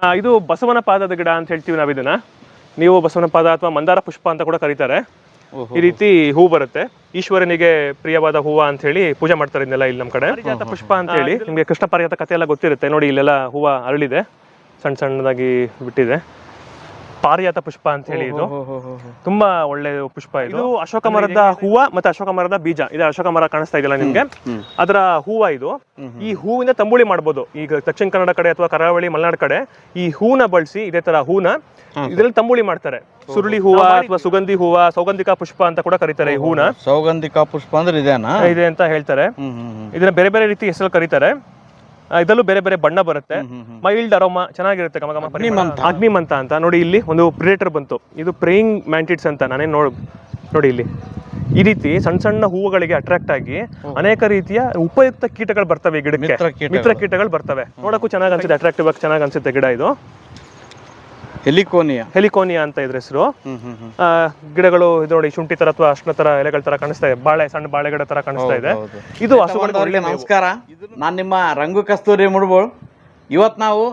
ಆ, ಇದು ಬಸವನ ಪಾದದ ಗಿಡ ಅಂತ ಹೇಳ್ತೀವಿ ನಾವು ಇದನ್ನ. ನೀವು ಬಸವನ ಪಾದ ಅಥವಾ ಮಂದಾರ ಪುಷ್ಪ ಅಂತ ಕೂಡ ಕರೀತಾರೆ. ಈ ರೀತಿ ಹೂ ಬರುತ್ತೆ. ಈಶ್ವರನಿಗೆ ಪ್ರಿಯವಾದ ಹೂವ ಅಂತ ಹೇಳಿ ಪೂಜೆ ಮಾಡ್ತಾರೆ ಇದನ್ನೆಲ್ಲ ಇಲ್ಲಿ ನಮ್ಮ ಕಡೆ. ಪಾರಿಜಾತ ಪುಷ್ಪ ಅಂತ ಹೇಳಿ ನಿಮಗೆ ಕೃಷ್ಣ ಪಾರಿಜಾತ ಕಥೆ ಎಲ್ಲ ಗೊತ್ತಿರುತ್ತೆ. ನೋಡಿ ಇಲ್ಲೆಲ್ಲ ಹೂವ ಅರಳಿದೆ. ಸಣ್ಣ ಸಣ್ಣದಾಗಿ ಬಿಟ್ಟಿದೆ. ಪಾರಿಜಾತ ಪುಷ್ಪ ಅಂತ ಹೇಳಿ ಇದು. ತುಂಬಾ ಒಳ್ಳೆ ಪುಷ್ಪ ಇದು. ಅಶೋಕ ಮರದ ಹೂವ ಮತ್ತೆ ಅಶೋಕ ಮರದ ಬೀಜ. ಇದು ಅಶೋಕ ಮರ ಕಾಣಿಸ್ತಾ ಇದೆಯಲ್ಲ ನಿಮ್ಗೆ? ಅದರ ಹೂವ ಇದು. ಈ ಹೂವಿನ ತಂಬುಳಿ ಮಾಡ್ಬೋದು. ಈಗ ದಕ್ಷಿಣ ಕನ್ನಡ ಕಡೆ ಅಥವಾ ಕರಾವಳಿ ಮಲೆನಾಡು ಕಡೆ ಈ ಹೂನ ಬಳಸಿ ಇದೇ ತರ ಹೂನ ಇದ್ರಲ್ಲಿ ತಂಬುಳಿ ಮಾಡ್ತಾರೆ. ಸುರುಳಿ ಹೂವ ಅಥವಾ ಸುಗಂಧಿ ಹೂವ ಸೌಗಂಧಿಕ ಪುಷ್ಪ ಅಂತ ಕೂಡ ಕರೀತಾರೆ ಈ ಹೂನ ಸೌಗಂಧಿಕ ಪುಷ್ಪ ಅಂದ್ರೆ ಇದೆ ಅಂತ ಹೇಳ್ತಾರೆ. ಇದನ್ನ ಬೇರೆ ಬೇರೆ ರೀತಿ ಹೆಸರು ಕರೀತಾರೆ. ಇದರಲ್ಲೂ ಬೇರೆ ಬೇರೆ ಬಣ್ಣ ಬರುತ್ತೆ. ಮೈಲ್ಡ್ ಅರೋಮಾ ಚೆನ್ನಾಗಿರುತ್ತೆ ಕಮಗಮ ಗಮ ಪರಿಮಳ. ಅಗ್ನಿಮಂತ ಅಂತ. ನೋಡಿ ಇಲ್ಲಿ ಒಂದು ಪ್ರಿಡೇಟರ್ ಬಂತು. ಇದು ಪ್ರೇಯಿಂಗ್ ಮ್ಯಾಂಟಿಡ್ಸ್ ಅಂತ ನಾನೇ ನೋಡ್ ನೋಡಿ ಇಲ್ಲಿ. ಈ ರೀತಿ ಸಣ್ಣ ಸಣ್ಣ ಹೂವುಗಳಿಗೆ ಅಟ್ರಾಕ್ಟ್ ಆಗಿ ಅನೇಕ ರೀತಿಯ ಉಪಯುಕ್ತ ಕೀಟಗಳು ಬರ್ತವೆ ಈ ಗಿಡಕ್ಕೆ. ಮಿತ್ರ ಕೀಟಗಳು ಬರ್ತವೆ. ನೋಡಕ್ಕೂ ಚೆನ್ನಾಗಿ ಅನ್ಸುತ್ತೆ. ಅಟ್ರಾಕ್ಟಿವ್ ಆಗಿ ಚೆನ್ನಾಗಿ ಅನ್ಸುತ್ತೆ ಗಿಡ ಇದು. ಹೆಲಿಕೋನಿಯಾ? ಹೆಲಿಕೋನಿಯಾ ಅಂತ ಇದ್ರ ಹೆಸರು. ಗಿಡಗಳು ಇದು ನೋಡಿ ಶುಂಠಿ ತರ ಅಥವಾ ಅರ್ಶನ ತರ ಎಲೆಗಳ ತರ ಕಾಣಿಸ್ತಾ ಇದೆ. ಬಾಳೆ ಸಣ್ಣ ಬಾಳೆ ಗಿಡ ತರ ಕಾಣಿಸ್ತಾ ಇದೆ. ಇದು ಹಸುಗಳಿಗೆ ನಮಸ್ಕಾರ. ನಾನು ನಿಮ್ಮ ರಂಗು ಕಸ್ತೂರಿ ಮುಡ್ಬೋಳ್ ಇವತ್ತು ನಾವು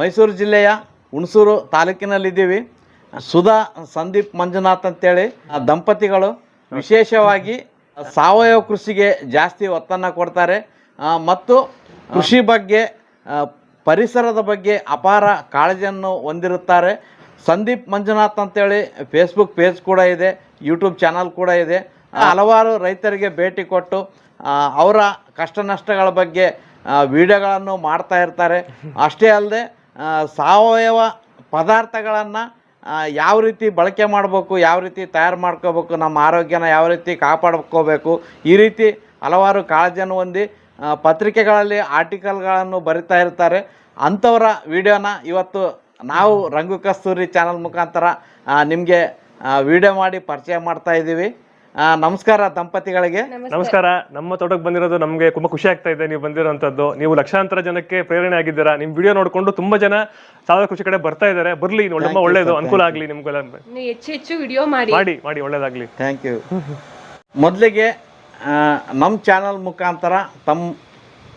ಮೈಸೂರು ಜಿಲ್ಲೆಯ ಹುಣಸೂರು ತಾಲೂಕಿನಲ್ಲಿದ್ದೀವಿ. ಸುಧಾ ಸಂದೀಪ್ ಮಂಜುನಾಥ್ ಅಂತೇಳಿ ಆ ದಂಪತಿಗಳು ವಿಶೇಷವಾಗಿ ಸಾವಯವ ಕೃಷಿಗೆ ಜಾಸ್ತಿ ಒತ್ತನ್ನು ಕೊಡ್ತಾರೆ. ಮತ್ತು ಕೃಷಿ ಬಗ್ಗೆ ಪರಿಸರದ ಬಗ್ಗೆ ಅಪಾರ ಕಾಳಜಿಯನ್ನು ಹೊಂದಿರುತ್ತಾರೆ. ಸಂದೀಪ್ ಮಂಜುನಾಥ್ ಅಂತೇಳಿ ಫೇಸ್ಬುಕ್ ಪೇಜ್ ಕೂಡ ಇದೆ ಯೂಟ್ಯೂಬ್ ಚಾನಲ್ ಕೂಡ ಇದೆ. ಹಲವಾರು ರೈತರಿಗೆ ಭೇಟಿ ಕೊಟ್ಟು ಅವರ ಕಷ್ಟ ನಷ್ಟಗಳ ಬಗ್ಗೆ ವಿಡಿಯೋಗಳನ್ನು ಮಾಡ್ತಾ ಇರ್ತಾರೆ. ಅಷ್ಟೇ ಅಲ್ಲದೆ ಸಾವಯವ ಪದಾರ್ಥಗಳನ್ನು ಯಾವ ರೀತಿ ಬಳಕೆ ಮಾಡಬೇಕು ಯಾವ ರೀತಿ ತಯಾರು ಮಾಡ್ಕೋಬೇಕು ನಮ್ಮ ಆರೋಗ್ಯನ ಯಾವ ರೀತಿ ಕಾಪಾಡ್ಕೋಬೇಕು ಈ ರೀತಿ ಹಲವಾರು ಕಾಳಜಿಯನ್ನು ಹೊಂದಿ ಪತ್ರಿಕೆಗಳಲ್ಲಿ ಆರ್ಟಿಕಲ್ಗಳನ್ನು ಬರಿತಾ ಇರ್ತಾರೆ. ಅಂಥವರ ವಿಡಿಯೋನ ಇವತ್ತು ನಾವು ರಂಗು ಕಸ್ತೂರಿ ಚಾನಲ್ ಮುಖಾಂತರ ನಿಮಗೆ ವಿಡಿಯೋ ಮಾಡಿ ಪರಿಚಯ ಮಾಡ್ತಾ ಇದ್ದೀವಿ. ಆ, ನಮಸ್ಕಾರ ದಂಪತಿಗಳಿಗೆ. ನಮಸ್ಕಾರ. ನಮ್ಮ ತೋಟಕ್ಕೆ ಬಂದಿರೋದು ನಮಗೆ ತುಂಬಾ ಖುಷಿ ಆಗ್ತಾ ಇದೆ ನೀವು ಬಂದಿರೋಂಥದ್ದು. ನೀವು ಲಕ್ಷಾಂತರ ಜನಕ್ಕೆ ಪ್ರೇರಣೆ ಆಗಿದ್ದೀರಾ. ನಿಮ್ ವಿಡಿಯೋ ನೋಡಿಕೊಂಡು ತುಂಬಾ ಜನ ಸಾವಿರ ಕೃಷಿ ಕಡೆ ಬರ್ತಾ ಇದ್ದಾರೆ. ಬರ್ಲಿ ತುಂಬಾ ಒಳ್ಳೇದು. ಅನುಕೂಲ ಆಗ್ಲಿ ನಿಮ್ಗೆಲ್ಲ. ಇನ್ನು ಹೆಚ್ಚು ಹೆಚ್ಚು ವಿಡಿಯೋ ಮಾಡಿ. ಮಾಡಿ ಮಾಡಿ ಒಳ್ಳೇದಾಗ್ಲಿ. ಥ್ಯಾಂಕ್ ಯು ಮೊದಲಿಗೆ ನಮ್ಮ ಚಾನಲ್ ಮುಖಾಂತರ ತಮ್ಮ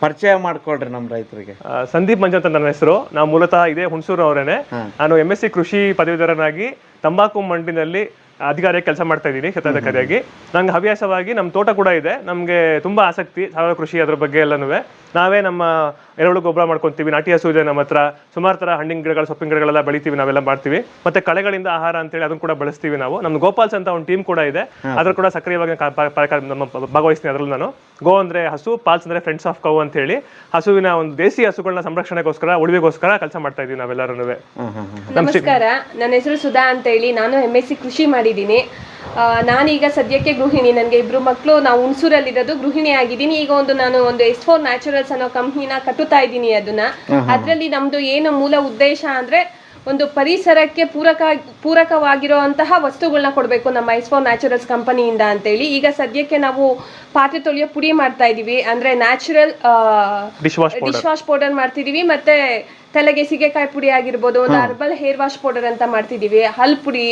ಪರಿಚಯ ಮಾಡಿಕೊಡ್ರಿ ನಮ್ಮ ರೈತರಿಗೆ. ಸಂದೀಪ್ ಮಂಜು ಅಂತ ನನ್ನ ಹೆಸರು. ನಾವು ಮೂಲತಃ ಇದೇ ಹುಣಸೂರು ಅವರೇನೆ. ನಾನು ಎಂ ಎಸ್ ಸಿ ಕೃಷಿ ಪದವೀಧರನಾಗಿ ತಂಬಾಕು ಮಂಡಿನಲ್ಲಿ ಅಧಿಕಾರಿಯಾಗಿ ಕೆಲಸ ಮಾಡ್ತಾ ಇದ್ದೀನಿ ಕ್ಷೇತ್ರಾಧಿಕಾರಿಯಾಗಿ. ನಂಗೆ ಹವ್ಯಾಸವಾಗಿ ನಮ್ಮ ತೋಟ ಕೂಡ ಇದೆ. ನಮಗೆ ತುಂಬಾ ಆಸಕ್ತಿ ಸಾವಯವ ಕೃಷಿ ಅದ್ರ ಬಗ್ಗೆ ಎಲ್ಲನೂ ನಾವೇ ನಮ್ಮ ಎರೆಹುಳು ಗೊಬ್ಬರ ಮಾಡ್ಕೊಂತೀವಿ ನಾಟಿ ಹಸು ಇದೆ ನಮ್ಮ ಹತ್ರ. ಸುಮಾರು ಥರ ಹಣ್ಣಿನ ಗಿಡಗಳು ಸೊಪ್ಪಿನ ಗಿಡಗಳೆಲ್ಲ ಬೆಳಿತೀವಿ ನಾವೆಲ್ಲ ಮಾಡ್ತೀವಿ. ಮತ್ತೆ ಕಳೆಗಳಿಂದ ಆಹಾರ ಅಂತೇಳಿ ಅದನ್ನು ಕೂಡ ಬಳಸ್ತೀವಿ ನಾವು. ನಮ್ಮ ಗೋಪಾಲ್ಸ್ ಅಂತ ಒಂದು ಟೀಮ್ ಕೂಡ ಇದೆ. ಅದ್ರ ಕೂಡ ಸಕ್ರಿಯವಾಗಿ ನಮ್ಮ ಭಾಗವಹಿಸ್ತೀನಿ ಅದರಲ್ಲಿ ನಾನು. ಗೋ ಅಂದ್ರೆ ಹಸು ಪಾಲ್ಸ್ ಅಂದ್ರೆ ಫ್ರೆಂಡ್ಸ್ ಆಫ್ ಕೌ ಅಂತ ಹೇಳಿ ಹಸುವಿನ ಒಂದು ದೇಸಿ ಹಸುಗಳನ್ನ ಸಂರಕ್ಷಣೆಗೋಸ್ಕರ ಉಳಿವಿಗೋಸ್ಕರ ಕೆಲಸ ಮಾಡ್ತಾ ಇದೀವಿ ನಾವೆಲ್ಲರೂ ನಮಸ್ಕಾರ. ನನ್ನ ಹೆಸರು ಸುಧಾ ಅಂತ ಹೇಳಿ ನಾನು ಎಂ ಎಸ್ ಸಿ ಕೃಷಿ ಮಾಡಿದ್ದೀನಿ. ನಾನೀಗ ಸದ್ಯಕ್ಕೆ ಗೃಹಿಣಿ. ನನಗೆ ಇಬ್ರು ಮಕ್ಕಳು ನಾವು ಹುಣಸೂರಲ್ಲಿರೋದು ಗೃಹಿಣಿ ಆಗಿದ್ದೀನಿ ಈಗ ಒಂದು ನಾನು ಒಂದು ಎಸ್ ಫೋರ್ ನ್ಯಾಚುರಲ್ಸ್ ಅನ್ನೋ ಕಂಪ್ನಿನ ಕಟ್ಟುತ್ತಾ ಇದ್ದೀನಿ ಅದನ್ನ. ಅದರಲ್ಲಿ ನಮ್ದು ಏನು ಮೂಲ ಉದ್ದೇಶ ಅಂದ್ರೆ ಒಂದು ಪರಿಸರಕ್ಕೆ ಪೂರಕ ಪೂರಕವಾಗಿರುವಂತಹ ವಸ್ತುಗಳನ್ನ ಕೊಡಬೇಕು ನಮ್ಮ ಐಸ್ಫೋ ನ್ಯಾಚುರಲ್ಸ್ ಕಂಪನಿಯಿಂದ ಅಂತೇಳಿ. ಈಗ ಸದ್ಯಕ್ಕೆ ನಾವು ಪಾತ್ರೆ ತೊಳೆಯೋ ಪುಡಿ ಮಾಡ್ತಾ ಇದ್ದೀವಿ ಅಂದ್ರೆ ನ್ಯಾಚುರಲ್ ಡಿಶ್ ವಾಶ್ ಪೌಡರ್ ಮಾಡ್ತಿದೀವಿ. ಮತ್ತೆ ತಲೆಗೆ ಸೀಗೆಕಾಯಿ ಪುಡಿ ಆಗಿರ್ಬೋದು ಒಂದು ಹರ್ಬಲ್ ಹೇರ್ ವಾಶ್ ಪೌಡರ್ ಅಂತ ಮಾಡ್ತಿದೀವಿ. ಹಲ್ ಪುಡಿ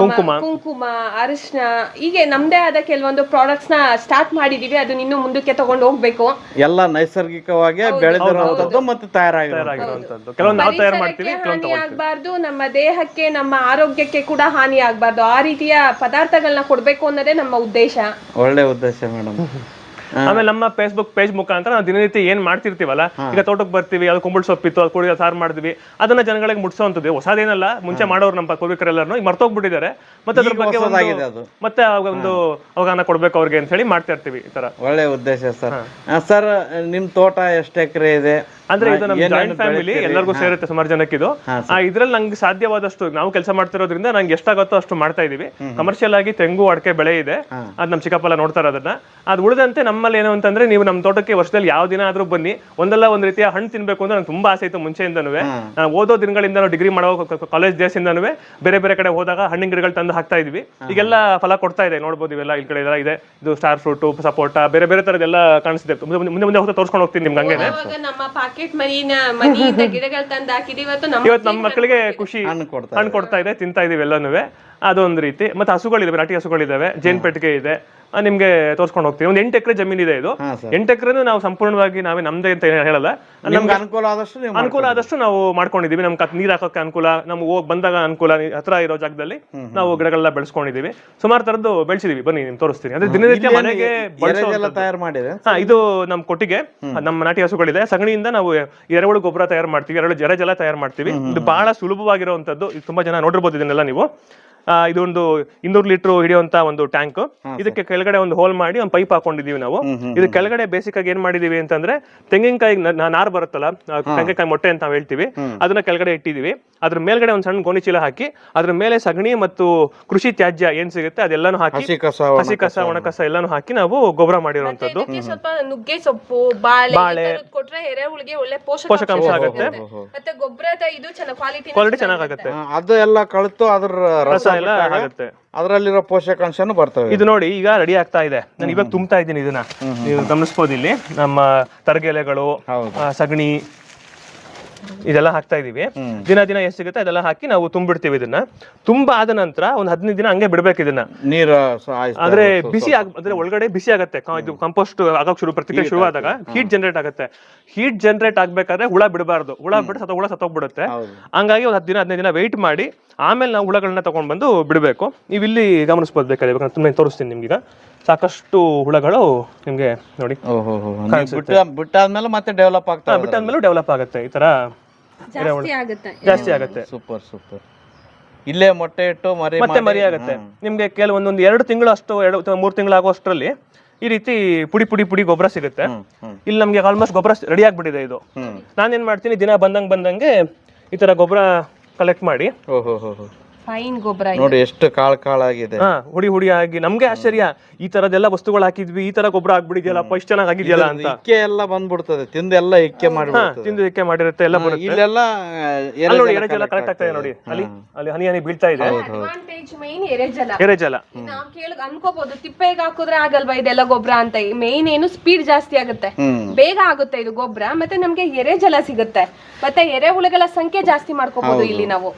ಕುಂಕುಮ. ಕುಂಕುಮ ಅರಿಶಿನ ಹೀಗೆ ನಮ್ದೇ ಆದ ಕೆಲವೊಂದು ಪ್ರಾಡಕ್ಟ್ಸ್ನ ಸ್ಟಾರ್ಟ್ ಮಾಡಿದೀವಿ. ಅದನ್ನ ಇನ್ನು ಮುಂದಕ್ಕೆ ತಗೊಂಡು ಹೋಗ್ಬೇಕು. ಎಲ್ಲ ನೈಸರ್ಗಿಕವಾಗಿ ಬೆಳೆದಿರುವಂತದ್ದು ಮತ್ತು ತಯಾರಾಗಿರುವಂತದ್ದು ಕೆಲವೊಂದು ನಾವು ತಯಾರು ಮಾಡ್ತೀವಿ ಪರಿಸರಕ್ಕೆ ಕೆಲವೊಂದು ಹಾನಿ ಆಗ್ಬಾರ್ದು ನಮ್ಮ ದೇಹಕ್ಕೆ ನಮ್ಮ ಆರೋಗ್ಯಕ್ಕೆ ಕೂಡ ಹಾನಿ ಆಗ್ಬಾರ್ದು. ಆ ರೀತಿಯ ಪದಾರ್ಥಗಳನ್ನ ಕೊಡ್ಬೇಕು ಅನ್ನೋದೇ ನಮ್ಮ ಉದ್ದೇಶ. ಒಳ್ಳೆ ಉದ್ದೇಶ ಮೇಡಮ್. ಆಮೇಲೆ ನಮ್ಮ ಫೇಸ್ಬುಕ್ ಪೇಜ್ ಮುಖಾಂತರ ನಾವು ದಿನನಿತ್ಯ ಏನ್ ಮಾಡ್ತಿರ್ತೀವಲ್ಲ ಈಗ ತೋಟಕ್ಕೆ ಬರ್ತೀವಿ ಅದು ಕುಂಬಳ ಸೊಪ್ಪಿತ್ತು ಅದು ಕುಡಿ ಸಾರು ಮಾಡಿದ್ವಿ ಅದನ್ನ ಜನಗಳಿಗೆ ಮುಟ್ಸೋಂಥದ್ದು ಹೊಸದೇನಲ್ಲ ಮುಂಚೆ ಮಾಡೋರು ನಮ್ಮ ಪೂರ್ವಿಕರೆಲ್ಲರೂ ಈಗ ಮರ್ತೋಗ್ಬಿಟ್ಟಿದ್ದಾರೆ. ಮತ್ತೆ ಅದ್ರ ಬಗ್ಗೆ ಒಂದು- ಮತ್ತೆ ಅವಾಗ ಒಂದು ಅವಗಾನ ಕೊಡ್ಬೇಕು ಅವ್ರಿಗೆ ಅಂತ ಹೇಳಿ ಮಾಡ್ತಾ ಇರ್ತೀವಿ ಈ ತರ ಒಳ್ಳೆ ಉದ್ದೇಶ ಸರ್. ಸರ್ ನಿಮ್ ತೋಟ ಎಷ್ಟು ಎಕರೆ ಇದೆ? ಅಂದ್ರೆ ಇದು ನಮ್ಮ ಜಾಯಿಂಟ್ ಫ್ಯಾಮಿಲಿ ಎಲ್ಲರಿಗೂ ಸೇರುತ್ತೆ ಸುಮಾರು ಜನಕ್ಕೆ ಇದು ಆ, ಇದ್ರಲ್ಲಿ ನಂಗೆ ಸಾಧ್ಯವಾದಷ್ಟು ನಾವು ಕೆಲಸ ಮಾಡ್ತಿರೋದ್ರಿಂದ ನಂಗೆ ಎಷ್ಟಾಗುತ್ತೋ ಅಷ್ಟು ಮಾಡ್ತಾ ಇದೀವಿ. ಕಮರ್ಷಿಯಲ್ ಆಗಿ ತೆಂಗು ಅಡಕೆ ಬೆಳೆ ಇದೆ. ಅದ್ ನಮ್ ಚಿಕ್ಕಪ್ಪಲ್ಲ ನೋಡ್ತಾರೆ ಅದನ್ನ. ಅದ್ ಉಳಿದಂತೆ ನಮ್ಮಲ್ಲಿ ಏನು ಅಂತಂದ್ರೆ ನೀವು ನಮ್ಮ ತೋಟಕ್ಕೆ ವರ್ಷದಲ್ಲಿ ಯಾವ ದಿನ ಆದ್ರೂ ಬನ್ನಿ. ಒಂದಲ್ಲ ಒಂದ್ ರೀತಿಯ ಹಣ್ಣು ತಿನ್ಬೇಕು ಅಂತ ನಂಗೆ ತುಂಬಾ ಆಸೆ ಇತ್ತು ಮುಂಚೆಯಿಂದನೂ ನಾನು ಓದೋ ದಿನಗಳಿಂದ ಡಿಗ್ರಿ ಮಾಡೋ ಕಾಲೇಜ್ ಡೇಸಿಂದನೂ ಬೇರೆ ಬೇರೆ ಕಡೆ ಹೋದಾಗ ಹಣ್ಣಿನ ಗಿಡಗಳು ತಂದು ಹಾಕ್ತಾ ಇದ್ವಿ. ಈಗೆಲ್ಲ ಫಲ ಕೊಡ್ತಾ ಇದೆ. ನೋಡ್ಬೋದು ಇವೆಲ್ಲ ಈ ಕಡೆ ಎಲ್ಲ ಇದೆ. ಇದು ಸ್ಟಾರ್ ಫ್ರೂಟ್ ಸಪೋಟ ಬೇರೆ ಬೇರೆ ತರದೆಲ್ಲ ಕಾಣಿಸ್ತಿದೆ. ಮುಂದೆ ಮುಂದೆ ಮುಂದೆ ಹೋಗ್ತಾ ತೋರ್ಸ್ಕೊಂಡು ಹೋಗ್ತೀನಿ ನಿಮ್ಗೆ ಹಂಗೇನೆ. ಅವಾಗ ನಮ್ಮ ಪಾಕೆಟ್ ಮನಿನ ಮನಿಯಿಂದ ಗಿಡಗಳು ತಂದು ಹಾಕಿದೀವಿ ಇವತ್ತು ನಮ್ಮ ಇವತ್ತು ನಮ್ಮ ಮಕ್ಕಳಿಗೆ ಖುಷಿ. ಹಣ್ಣು ಕೊಡ್ತಾ ಹಣ್ಣು ಕೊಡ್ತಾ ಇದೆ ತಿಂತಾ ಇದೀವಿ ಎಲ್ಲನೂ ಅದೊಂದು ರೀತಿ. ಮತ್ತೆ ಹಸುಗಳಿದಾವೆ ನಾಟಿ ಹಸುಗಳಿದಾವೆ ಜೇನ್ ಪೆಟ್ಟಿಗೆ ಇದೆ. ನಿಮ್ಗೆ ತೋರ್ಸ್ಕೊಂಡು ಹೋಗ್ತೀವಿ ಒಂದು ಎಂಟು ಎಕರೆ ಜಮೀನ್ ಇದೆ. ಇದು ಎಂಟು ಎಕರೆನು ನಾವು ಸಂಪೂರ್ಣವಾಗಿ ನಾವೇ ನಮ್ದೇ ಅಂತ ಹೇಳಲ್ಲ. ನಮ್ಗೆ ಅನುಕೂಲ ಆದಷ್ಟು ನೀವು ಅನುಕೂಲ ಆದಷ್ಟು ನಾವು ಮಾಡ್ಕೊಂಡಿದೀವಿ ನಮ್ಗೆ ಕತ್ ನೀರ್ ಹಾಕೋಕೆ ಅನುಕೂಲ ನಮ್ಗೆ ಹೋಗ್ ಬಂದಾಗ ಅನುಕೂಲ ಹತ್ರ ಇರೋ ಜಾಗದಲ್ಲಿ ನಾವು ಗಿಡಗಳೆಲ್ಲ ಬೆಳೆಸ್ಕೊಂಡಿದೀವಿ ಸುಮಾರು ತರದ್ದು ಬೆಳೆಸಿದೀವಿ. ಬನ್ನಿ ನಿಮ್ ತೋರಿಸ್ತೀನಿ. ಅಂದ್ರೆ ದಿನನಿತ್ಯ ಮನೆಗೆ ಬಳಸೋ ತಯಾರು ಮಾಡಿದ್ರೆ? ಹಾ ಇದು ನಮ್ ಕೊಟ್ಟಿಗೆ. ನಮ್ಮ ನಾಟಿ ಹಸುಗಳಿದೆ. ಸಗಣಿಯಿಂದ ನಾವು ಎರೆಹುಳು ಗೊಬ್ಬರ ತಯಾರು ಮಾಡ್ತೀವಿ. ಎರಡು ಜರ ಜಲ ತಯಾರು ಮಾಡ್ತೀವಿ. ಇದು ಬಹಳ ಸುಲಭವಾಗಿರುವಂತದ್ದು ಇದು ತುಂಬಾ ಜನ ನೋಡಿರ್ಬೋದು ಇದನ್ನೆಲ್ಲ ನೀವು. ಇದೊಂದು ಇನ್ನೂರು ಲೀಟರ್ ಹಿಡಿಯುವಂತ ಒಂದು ಟ್ಯಾಂಕ್. ಇದಕ್ಕೆ ಕೆಳಗಡೆ ಒಂದು ಹೋಲ್ ಮಾಡಿ ಒಂದು ಪೈಪ್ ಹಾಕೊಂಡಿದೀವಿ ನಾವು. ಇದು ಕೆಳಗಡೆ ಬೇಸಿಕ್ ಆಗಿ ಏನ್ ಮಾಡಿದೀವಿ ಅಂತಂದ್ರೆ ತೆಂಗಿನಕಾಯಿ ನಾರು ಬರುತ್ತಲ್ಲ ತೆಂಗಿನಕಾಯಿ ಮೊಟ್ಟೆ ಅಂತ ನಾವು ಹೇಳ್ತೀವಿ. ಅದನ್ನ ಕೆಳಗಡೆ ಇಟ್ಟಿದೀವಿ ಅದ್ರ ಮೇಲ್ಗಡೆ ಒಂದು ಸಣ್ಣ ಗೋಣಿ ಚೀಲ ಹಾಕಿ ಅದ್ರ ಮೇಲೆ ಸಗಣಿ ಮತ್ತು ಕೃಷಿ ತ್ಯಾಜ್ಯ ಏನ್ ಸಿಗುತ್ತೆ ಅದೆಲ್ಲಾನು ಹಾಕಿ ಹಸಿ ಕಸ ಹಸಿ ಕಸ ಒಣ ಕಸ ಎಲ್ಲಾನು ಹಾಕಿ ನಾವು ಗೊಬ್ಬರ ಮಾಡಿರುವಂತದ್ದು. ಸ್ವಲ್ಪ ನುಗ್ಗೆ ಸೊಪ್ಪು ಬಾಳೆ ಕೊಟ್ರೆ ಎರೆಹುಳಿಗೆ ಒಳ್ಳೆ ಪೋಷಕಾಂಶ ಆಗುತ್ತೆ. ಮತ್ತೆ ಗೊಬ್ಬರದ ಇದು ಚೆನ್ನಾಗಿ ಕ್ವಾಲಿಟಿ ಕ್ವಾಲಿಟಿ ಚೆನ್ನಾಗಾಗುತ್ತೆ. ಆ, ಅದು ಎಲ್ಲ ಕಳಿತು ಅದ್ರ ರಸ ಎಲ್ಲ ಆಗುತ್ತೆ. ಅದರಲ್ಲಿರೋ ಪೋಷಕಾಂಶನು ಬರ್ತವೆ. ಇದು ನೋಡಿ ಈಗ ರೆಡಿ ಆಗ್ತಾ ಇದೆ. ನಾನು ಇವಾಗ ತುಂಬ್ತಾ ಇದ್ದೀನಿ ಇದನ್ನ. ನೀವು ಗಮನಿಸ್ಬೋದು ಇಲ್ಲಿ. ನಮ್ಮ ತರಗೆಲೆಗಳು. ಸಗಣಿ ಇದೆಲ್ಲ ಹಾಕ್ತಾ ಇದೀವಿ. ದಿನ ದಿನ ಎಷ್ಟು ಸಿಗುತ್ತೆ ಅದೆಲ್ಲ ಹಾಕಿ ನಾವು ತುಂಬಿಡ್ತೀವಿ ಇದನ್ನ. ತುಂಬಾ ಆದ ನಂತರ ಒಂದು ಹದಿನೈದು ದಿನ ಹಂಗೆ ಬಿಡ್ಬೇಕು ಇದನ್ನ. ನೀರು ಆದ್ರೆ ಬಿಸಿ ಆಗ್ ಅಂದ್ರೆ ಒಳಗಡೆ ಬಿಸಿ ಆಗುತ್ತೆ. ಇದು ಕಂಪೋಸ್ಟ್ ಆಗೋಕ್ ಶುರು ಪ್ರತಿಕ್ರಿಯೆ ಶುರು ಆದಾಗ ಹೀಟ್ ಜನರೇಟ್ ಆಗುತ್ತೆ. ಹೀಟ್ ಜನರೇಟ್ ಆಗ್ಬೇಕಾದ್ರೆ ಹುಳ ಬಿಡಬಾರ್ದು. ಹುಳ ಬಿಟ್ಟು ಸತ ಹುಳ ಸತ್ತೋಗ್ಬಿಡುತ್ತೆ. ಹಂಗಾಗಿ ಒಂದು ಹತ್ತು ದಿನ ಹದಿನೈದು ದಿನ ವೆಯ್ಟ್ ಮಾಡಿ ಆಮೇಲೆ ನಾವು ಹುಳಗಳನ್ನ ತಗೊಂಡ್ ಬಂದು ಬಿಡಬೇಕು. ನೀವು ಇಲ್ಲಿ ಗಮನಿಸ್ಬೋದು ಬೇಕಾದ್ರೆ. ತುಂಬಾ ತುಂಬ ತೋರಿಸ್ತೀನಿ ನಿಮ್ಗೀಗ. ಸಾಕಷ್ಟು ಹುಳಗಳು ನಿಮ್ಗೆ ನೋಡಿ ಬಿಟ್ಟಾದ್ಮೇಲೆ ಮತ್ತೆ ಡೆವಲಪ್ ಆಗ್ತಾ ಬಿಟ್ಟಾದ್ಮೇಲೆ ಡೆವಲಪ್ ಆಗುತ್ತೆ. ಈ ತರ ಜಾಸ್ತಿ ಆಗುತ್ತೆ. ಜಾಸ್ತಿ ಆಗುತ್ತೆ. Super super. ಇಲ್ಲೇ ಮೊಟ್ಟೆ ಇಟ್ಟು ಮರಿ ಮತ್ತೆ ಮರಿ ಆಗುತ್ತೆ ನಿಮ್ಗೆ ಕೆಲವೊಂದೊಂದು ಎರಡು ತಿಂಗಳು ಅಷ್ಟು ಎರಡು ಮೂರು ತಿಂಗಳು ಆಗೋಷ್ಟರಲ್ಲಿ ಈ ರೀತಿ ಪುಡಿ ಪುಡಿ ಪುಡಿ ಗೊಬ್ಬರ ಸಿಗುತ್ತೆ. ಇಲ್ಲಿ ನಮಗೆ ಆಲ್ಮೋಸ್ಟ್ ಗೊಬ್ಬರ ರೆಡಿ ಆಗ್ಬಿಟ್ಟಿದೆ ಇದು. ನಾನೇನ್ ಮಾಡ್ತೀನಿ ದಿನ ಬಂದಂಗೆ ಬಂದಂಗೆ ಈ ತರ ಗೊಬ್ಬರ ಕಲೆಕ್ಟ್ ಮಾಡಿ. ಓಹೋ ಹೋ ಹೋ. ಫೈನ್ ಗೊಬ್ಬರ ನೋಡಿ ಎಷ್ಟು ಕಾಳ್ ಕಾಳಾಗಿದೆ. ಹಾ ಹುಡಿ ಹುಡಿ ಆಗಿ. ನಮ್ಗೆ ಆಶ್ಚರ್ಯ. ಈ ತರದೆಲ್ಲ ವಸ್ತುಗಳು ಹಾಕಿದ್ವಿ ಈ ತರ ಗೊಬ್ಬರ ಆಗ್ಬಿಡಿದ್ಯಲ್ಲಪ್ಪ ಇಷ್ಟು ಚೆನ್ನಾಗಿ ಆಗಿದೆಯಲ್ಲ ಅಂತ. ಇಕ್ಕೆ ಎಲ್ಲ ಬಂದ್ಬಿಡ್ತದೆ. ತಿಂದು ಎಲ್ಲ ಇಕ್ಕೆ ಹಾ ಮಾಡಿಬಿಡ್ತದೆ. ತಿಂದು ಇಕ್ಕೆ ಮಾಡಿರುತ್ತೆ ಎಲ್ಲ ಬರುತ್ತೆ. ಇಲ್ಲೆಲ್ಲ ಅಲ್ಲಿ ನೋಡಿ ಎರೆಜಲ ಕರೆಕ್ಟ್ ಆಗ್ತಾ ಇದೆ ನೋಡಿ. ಅಲ್ಲಿ ಅಲ್ಲಿ ಹನಿ ಹನಿ ಬೀಳ್ತಾ ಇದೆ. ಅಡ್ವಾಂಟೇಜ್ ಮೈನ್ ಎರೆಜಲ ಎರೆಜಲ ನಾವು ಕೇಳ ಅನ್ಕೋಬಹುದು ತಿಪ್ಪೆಗೆ ಹಾಕಿದ್ರೆ ಆಗಲ್ವಾ ಇದೆಲ್ಲ ಗೊಬ್ಬರ ಅಂತ. ಮೇನ್ ಏನು ಸ್ಪೀಡ್ ಜಾಸ್ತಿ ಆಗುತ್ತೆ. ಬೇಗ ಆಗುತ್ತೆ ಇದು ಗೊಬ್ಬರ ಮತ್ತೆ ನಮ್ಗೆ ಎರೆಜಲ ಸಿಗುತ್ತೆ. ಮತ್ತೆ ಎರೆಹುಳುಗಳ ಸಂಖ್ಯೆ ಜಾಸ್ತಿ ಮಾಡ್ಕೋಬಹುದು ಇಲ್ಲಿ ನಾವು.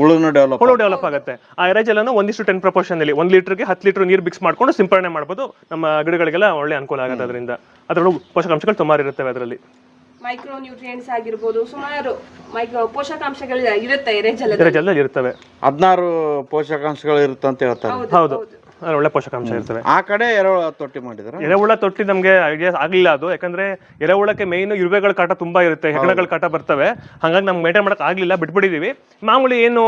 ಉಳುನು ಡೆವಲಪ್ ಹುಳು ಡೆವಲಪ್ ಆಗುತ್ತೆ. ಆ ಎರೆಜಲನ ಒಂದಿಷ್ಟು ಟೆನ್ ಪ್ರಪೋರ್ಷನ್ ಅಲ್ಲಿ ಒಂದ್ ಲೀಟರ್ಗೆ ಹತ್ತು ಲೀಟರ್ ನೀರು ಮಿಕ್ಸ್ ಮಾಡ್ಕೊಂಡು ಸಿಂಪರಣೆ ಮಾಡ್ಬೋದು. ನಮ್ಮ ಗಿಡಗಳಿಗೆಲ್ಲ ಒಳ್ಳೆ ಅನುಕೂಲ ಆಗುತ್ತೆ ಅದರಿಂದ ಅದರಲ್ಲೂ ಪೋಷಕಾಂಶಗಳು ಸುಮಾರು ಇರುತ್ತವೆ ಅದರಲ್ಲಿ. ಮೈಕ್ರೋ ನ್ಯೂಟ್ರಿಯೆಂಟ್ಸ್ ಆಗಿರ್ಬೋದು ಸುಮಾರು ಮೈಕ್ರೋ ಪೋಷಕಾಂಶಗಳು ಇರುತ್ತೆ ಎರೆಜಲ ಇರ್ತವೆ. ಹದಿನಾರು ಪೋಷಕಾಂಶಗಳು ಇರುತ್ತೆ ಅಂತ ಹೇಳ್ತಾರೆ ಹೌದು. ಅದ್ರಲ್ಲಿ ಒಳ್ಳೆ ಪೋಷಕಾಂಶ ಇರ್ತವೆ. ಆ ಕಡೆ ಎರೆಹುಳ ತೊಟ್ಟಿ ಮಾಡಿದ್ರೆ? ಎರೆಹುಳ ತೊಟ್ಟಿ ನಮ್ಗೆ ಐಡಿಯಾ ಆಗ್ಲಿಲ್ಲ ಅದು. ಯಾಕಂದ್ರೆ ಎರೆಹುಳಕ್ಕೆ ಮೇಯ್ನ್ ಇರುವೆಗಳ ಕಾಟ ತುಂಬಾ ಇರುತ್ತೆ ಹೆಗ್ಣಗಳ ಕಾಟ ಬರ್ತವೆ. ಹಂಗಾಗಿ ನಮ್ಗೆ ಮೇಂಟೈನ್ ಮಾಡಕ್ ಆಗ್ಲಿಲ್ಲ ಬಿಟ್ಬಿಟ್ಟಿದೀವಿ. ಮಾಮೂಲಿ ಏನು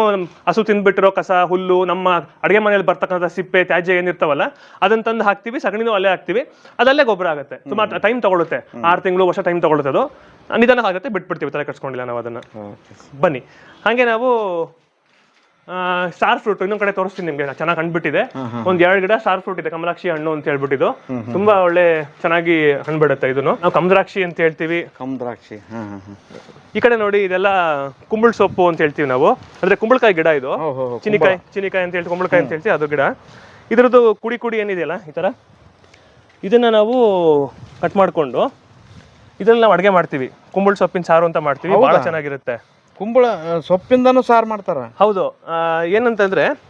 ಹಸು ತಿಂದ್ಬಿಟ್ಟಿರೋ ಕಸ ಹುಲ್ಲು ನಮ್ಮ ಅಡಿಗೆ ಮನೆಯಲ್ಲಿ ಬರ್ತಕ್ಕಂಥ ಸಿಪ್ಪೆ ತ್ಯಾಜ್ಯ ಏನಿರ್ತಾವಲ್ಲ ಅದನ್ನ ತಂದು ಹಾಕ್ತಿವಿ ಸಗಣಿನೂ ಅಲ್ಲೇ ಹಾಕ್ತಿವಿ. ಅದಲ್ಲೇ ಗೊಬ್ಬರ ಆಗುತ್ತೆ. ಸುಮಾರು ಟೈಮ್ ತಗೊಳುತ್ತೆ. ಆರು ತಿಂಗಳು ವರ್ಷ ಟೈಮ್ ತಗೊಳುತ್ತೆ ಅದು. ನಿಧಾನ ಆಗುತ್ತೆ ಬಿಟ್ಬಿಡ್ತೀವಿ ತಲೆ ಕಟ್ಸ್ಕೊಂಡಿಲ್ಲ ನಾವು ಅದನ್ನ. ಬನ್ನಿ. ಹಾಗೆ ನಾವು ಸ್ಟಾರ್ ಫ್ರೂಟ್ ಇನ್ನೊಂದ್ ಕಡೆ ತೋರಿಸ್ತೀನಿ ನಿಮ್ಗೆ ಚೆನ್ನಾಗಿ ಕಂಡ್ಬಿಟ್ಟಿದೆ ಒಂದ್ ಎರಡು ಗಿಡ ಸ್ಟಾರ್ ಫ್ರೂಟ್ ಇದೆ ಕಮಲಾಕ್ಷಿ ಹಣ್ಣು ಅಂತ ಹೇಳ್ಬಿಟ್ಟಿದ್ದು. ತುಂಬಾ ಒಳ್ಳೆ ಚೆನ್ನಾಗಿ ಹಣ್ಣು ಬಿಡುತ್ತೆ ಇದನ್ನು. ನಾವು ಕಮದ್ರಾಕ್ಷಿ ಅಂತ ಹೇಳ್ತೀವಿ. ಕಮ್ ದ್ರಾಕ್ಷಿ ಹಾ ಹಾ ಹಾ. ಈ ಕಡೆ ನೋಡಿ ಇದೆಲ್ಲ ಕುಂಬಳ ಸೊಪ್ಪು ಅಂತ ಹೇಳ್ತೀವಿ ನಾವು. ಅಂದ್ರೆ ಕುಂಬಳಕಾಯಿ ಗಿಡ ಇದು. ಚಿನಿಕಾಯಿ ಚಿನಿಕಾಯಿ ಅಂತ ಹೇಳಿ ಕುಂಬಳಕಾಯಿ ಅಂತ ಹೇಳ್ತೀವಿ ಅದು ಗಿಡ. ಇದ್ರದ್ದು ಕುಡಿ ಕುಡಿ ಏನಿದೆಯಲ್ಲ ಈ ತರ? ಇದನ್ನ ನಾವು ಕಟ್ ಮಾಡ್ಕೊಂಡು ಇದ್ರಲ್ಲಿ ನಾವು ಅಡುಗೆ ಮಾಡ್ತೀವಿ. ಕುಂಬಳ ಸೊಪ್ಪಿನ ಸಾರು ಅಂತ ಮಾಡ್ತೀವಿ ಬಹಳ ಚೆನ್ನಾಗಿರುತ್ತೆ. ಕುಂಬಳ ಸೊಪ್ಪಿಂದನೂ ಸಾರು ಮಾಡ್ತಾರ. ಹೌದು. ಆ, ಏನಂತಂದ್ರೆ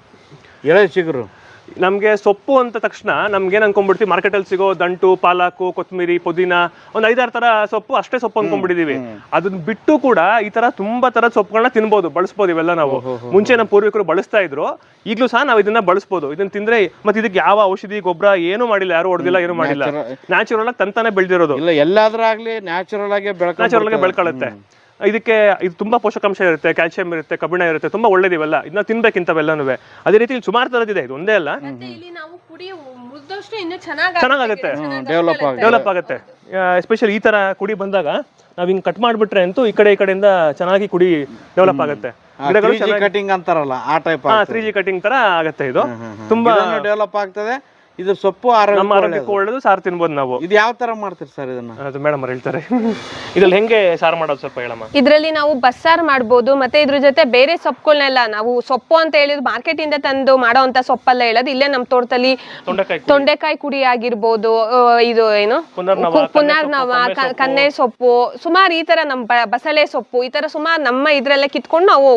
ಎಳೆ ಚಿಗುರು. ನಮಗೆ ಸೊಪ್ಪು ಅಂತ ತಕ್ಷಣ ನಮ್ಗೆ ಏನ್ ಅನ್ಕೊಂಡ್ಬಿಡ್ತೀವಿ? ಮಾರ್ಕೆಟಲ್ಲಿ ಸಿಗೋ ದಂಟು ಪಾಲಕು ಕೊತ್ತಂಬರಿ ಪುದೀನ ಒಂದು ಐದಾರು ತರ ಸೊಪ್ಪು ಅಷ್ಟೇ ಸೊಪ್ಪು ಅನ್ಕೊಂಡ್ಬಿಟ್ಟಿದೀವಿ. ಅದನ್ನ ಬಿಟ್ಟು ಕೂಡ ಈ ತರ ತುಂಬಾ ತರದ ಸೊಪ್ಪುಗಳನ್ನ ತಿನ್ಬೋದು ಬಳಸ್ಬೋದು ಇವೆಲ್ಲ ನಾವು. ಮುಂಚೆ ನಮ್ಮ ಪೂರ್ವಿಕರು ಬಳಸ್ತಾ ಇದ್ರು. ಈಗಲೂ ಸಹ ನಾವು ಇದನ್ನ ಬಳಸ್ಬೋದು. ಇದನ್ನ ತಿಂದ್ರೆ ಮತ್ತೆ ಇದಕ್ಕೆ ಯಾವ ಔಷಧಿ ಗೊಬ್ಬರ ಏನು ಮಾಡಿಲ್ಲ ಯಾರು ಹೊಡೆದಿಲ್ಲ ಏನು ಮಾಡಿಲ್ಲ. ನ್ಯಾಚುರಲ್ ಆಗಿ ತಂತಾನೆ ಬೆಳೆದಿರೋದು. ಇಲ್ಲ ಎಲ್ಲಾದ್ರಾಗ್ಲಿ ನ್ಯಾಚುರಲ್ ಆಗಿ ನ್ಯಾಚುರಲ್ ಆಗಿ ಬೆಳ್ಕೊಳ್ಳುತ್ತೆ ಇದಕ್ಕೆ ಇದು ತುಂಬಾ ಪೋಷಕಾಂಶ ಇರುತ್ತೆ ಕ್ಯಾಲ್ಸಿಯಂ ಇರುತ್ತೆ ಕಬ್ಬಿಣ ಇರುತ್ತೆ ತುಂಬಾ ಒಳ್ಳೇದಿವೆಲ್ಲ. ಇದನ್ನ ತಿನ್ಬೇಕಿಂತವೆಲ್ಲನೂ ಅದೇ ರೀತಿ ಇಲ್ಲಿ ಸುಮಾರು ತರದಿದೆ ಇದು ಒಂದೇ ಅಲ್ಲ. ಚೆನ್ನಾಗುತ್ತೆ ಇಲ್ಲಿ ನಾವು ಕುಡಿ ಮುರಿದಷ್ಟು ಇನ್ನು ಚೆನ್ನಾಗಿ ಚೆನ್ನಾಗಾಗುತ್ತೆ. ಡೆವಲಪ್ ಆಗಿ ಡೆವಲಪ್ ಆಗುತ್ತೆ. ಎಸ್ಪೆಷಲಿ ಈ ತರ ಕುಡಿ ಬಂದಾಗ ನಾವ್ ಹಿಂಗ್ ಕಟ್ ಮಾಡ್ಬಿಟ್ರೆ ಅಂತೂ ಈ ಕಡೆ ಈ ಕಡೆಯಿಂದ ಚೆನ್ನಾಗಿ ಕುಡಿ ಡೆವಲಪ್ ಆಗುತ್ತೆ. ಗಿಡಗಳು ಕಟಿಂಗ್ ಅಂತಾರಲ್ಲ ಆ ಟೈಪ್ ಹಾ ತ್ರೀ ಜಿ ಕಟಿಂಗ್ ತರ ಆಗತ್ತೆ ಇದು. ತುಂಬಾ ಡೆವಲಪ್ ಆಗ್ತದೆ ಇದು ಸೊಪ್ಪು ನಮ್ಮ ಆರೋಗ್ಯಕ್ಕೂ ಒಳ್ಳೇದು. ಸಾರು ತಿನ್ಬೋದು ನಾವು. ಇದು ಯಾವ ತರ ಮಾಡ್ತೀರಿ ಸರ್ ಇದನ್ನ? ಅದು ಮೇಡಮ್ ಅವ್ರು ಹೇಳ್ತಾರೆ. ಇದ್ರಲ್ಲಿ ಹೆಂಗೆ ಸಾರು ಮಾಡೋದು ಸ್ವಲ್ಪ ಹೇಳಮ್ಮ? ಇದರಲ್ಲಿ ನಾವು ಬಸ್ಸಾರ್ ಮಾಡ್ಬೋದು ಮತ್ತೆ ಇದ್ರ ಜೊತೆ ಬೇರೆ ಸೊಪ್ಪುಗಳನ್ನೆಲ್ಲ ನಾವು ಸೊಪ್ಪು ಅಂತ ಹೇಳಿದ್ರೆ ಮಾರ್ಕೆಟ್ ಇಂದ ತಂದು ಮಾಡೋಂತ ಸೊಪ್ಪಲ್ಲ ಹೇಳೋದು. ಇಲ್ಲೇ ನಮ್ಮ ತೋಟದಲ್ಲಿ ತೊಂಡೆಕಾಯಿ ತೊಂಡೆಕಾಯಿ ಕುಡಿ ಆಗಿರ್ಬೋದು ಆ, ಇದು ಏನು? ಪುನರ್ನವ, ಕು- ಪುನರ್ನವ ಕ- ಕನ್ನೆ ಸೊಪ್ಪು ಸುಮಾರು ಈ ತರ ನಮ್ಮ ಬ- ಬಸಳೆ ಸೊಪ್ಪು ಈ ತರ ಸುಮಾರು ನಮ್ಮ ಇದ್ರಲ್ಲೇ ಕಿತ್ಕೊಂಡು ನಾವು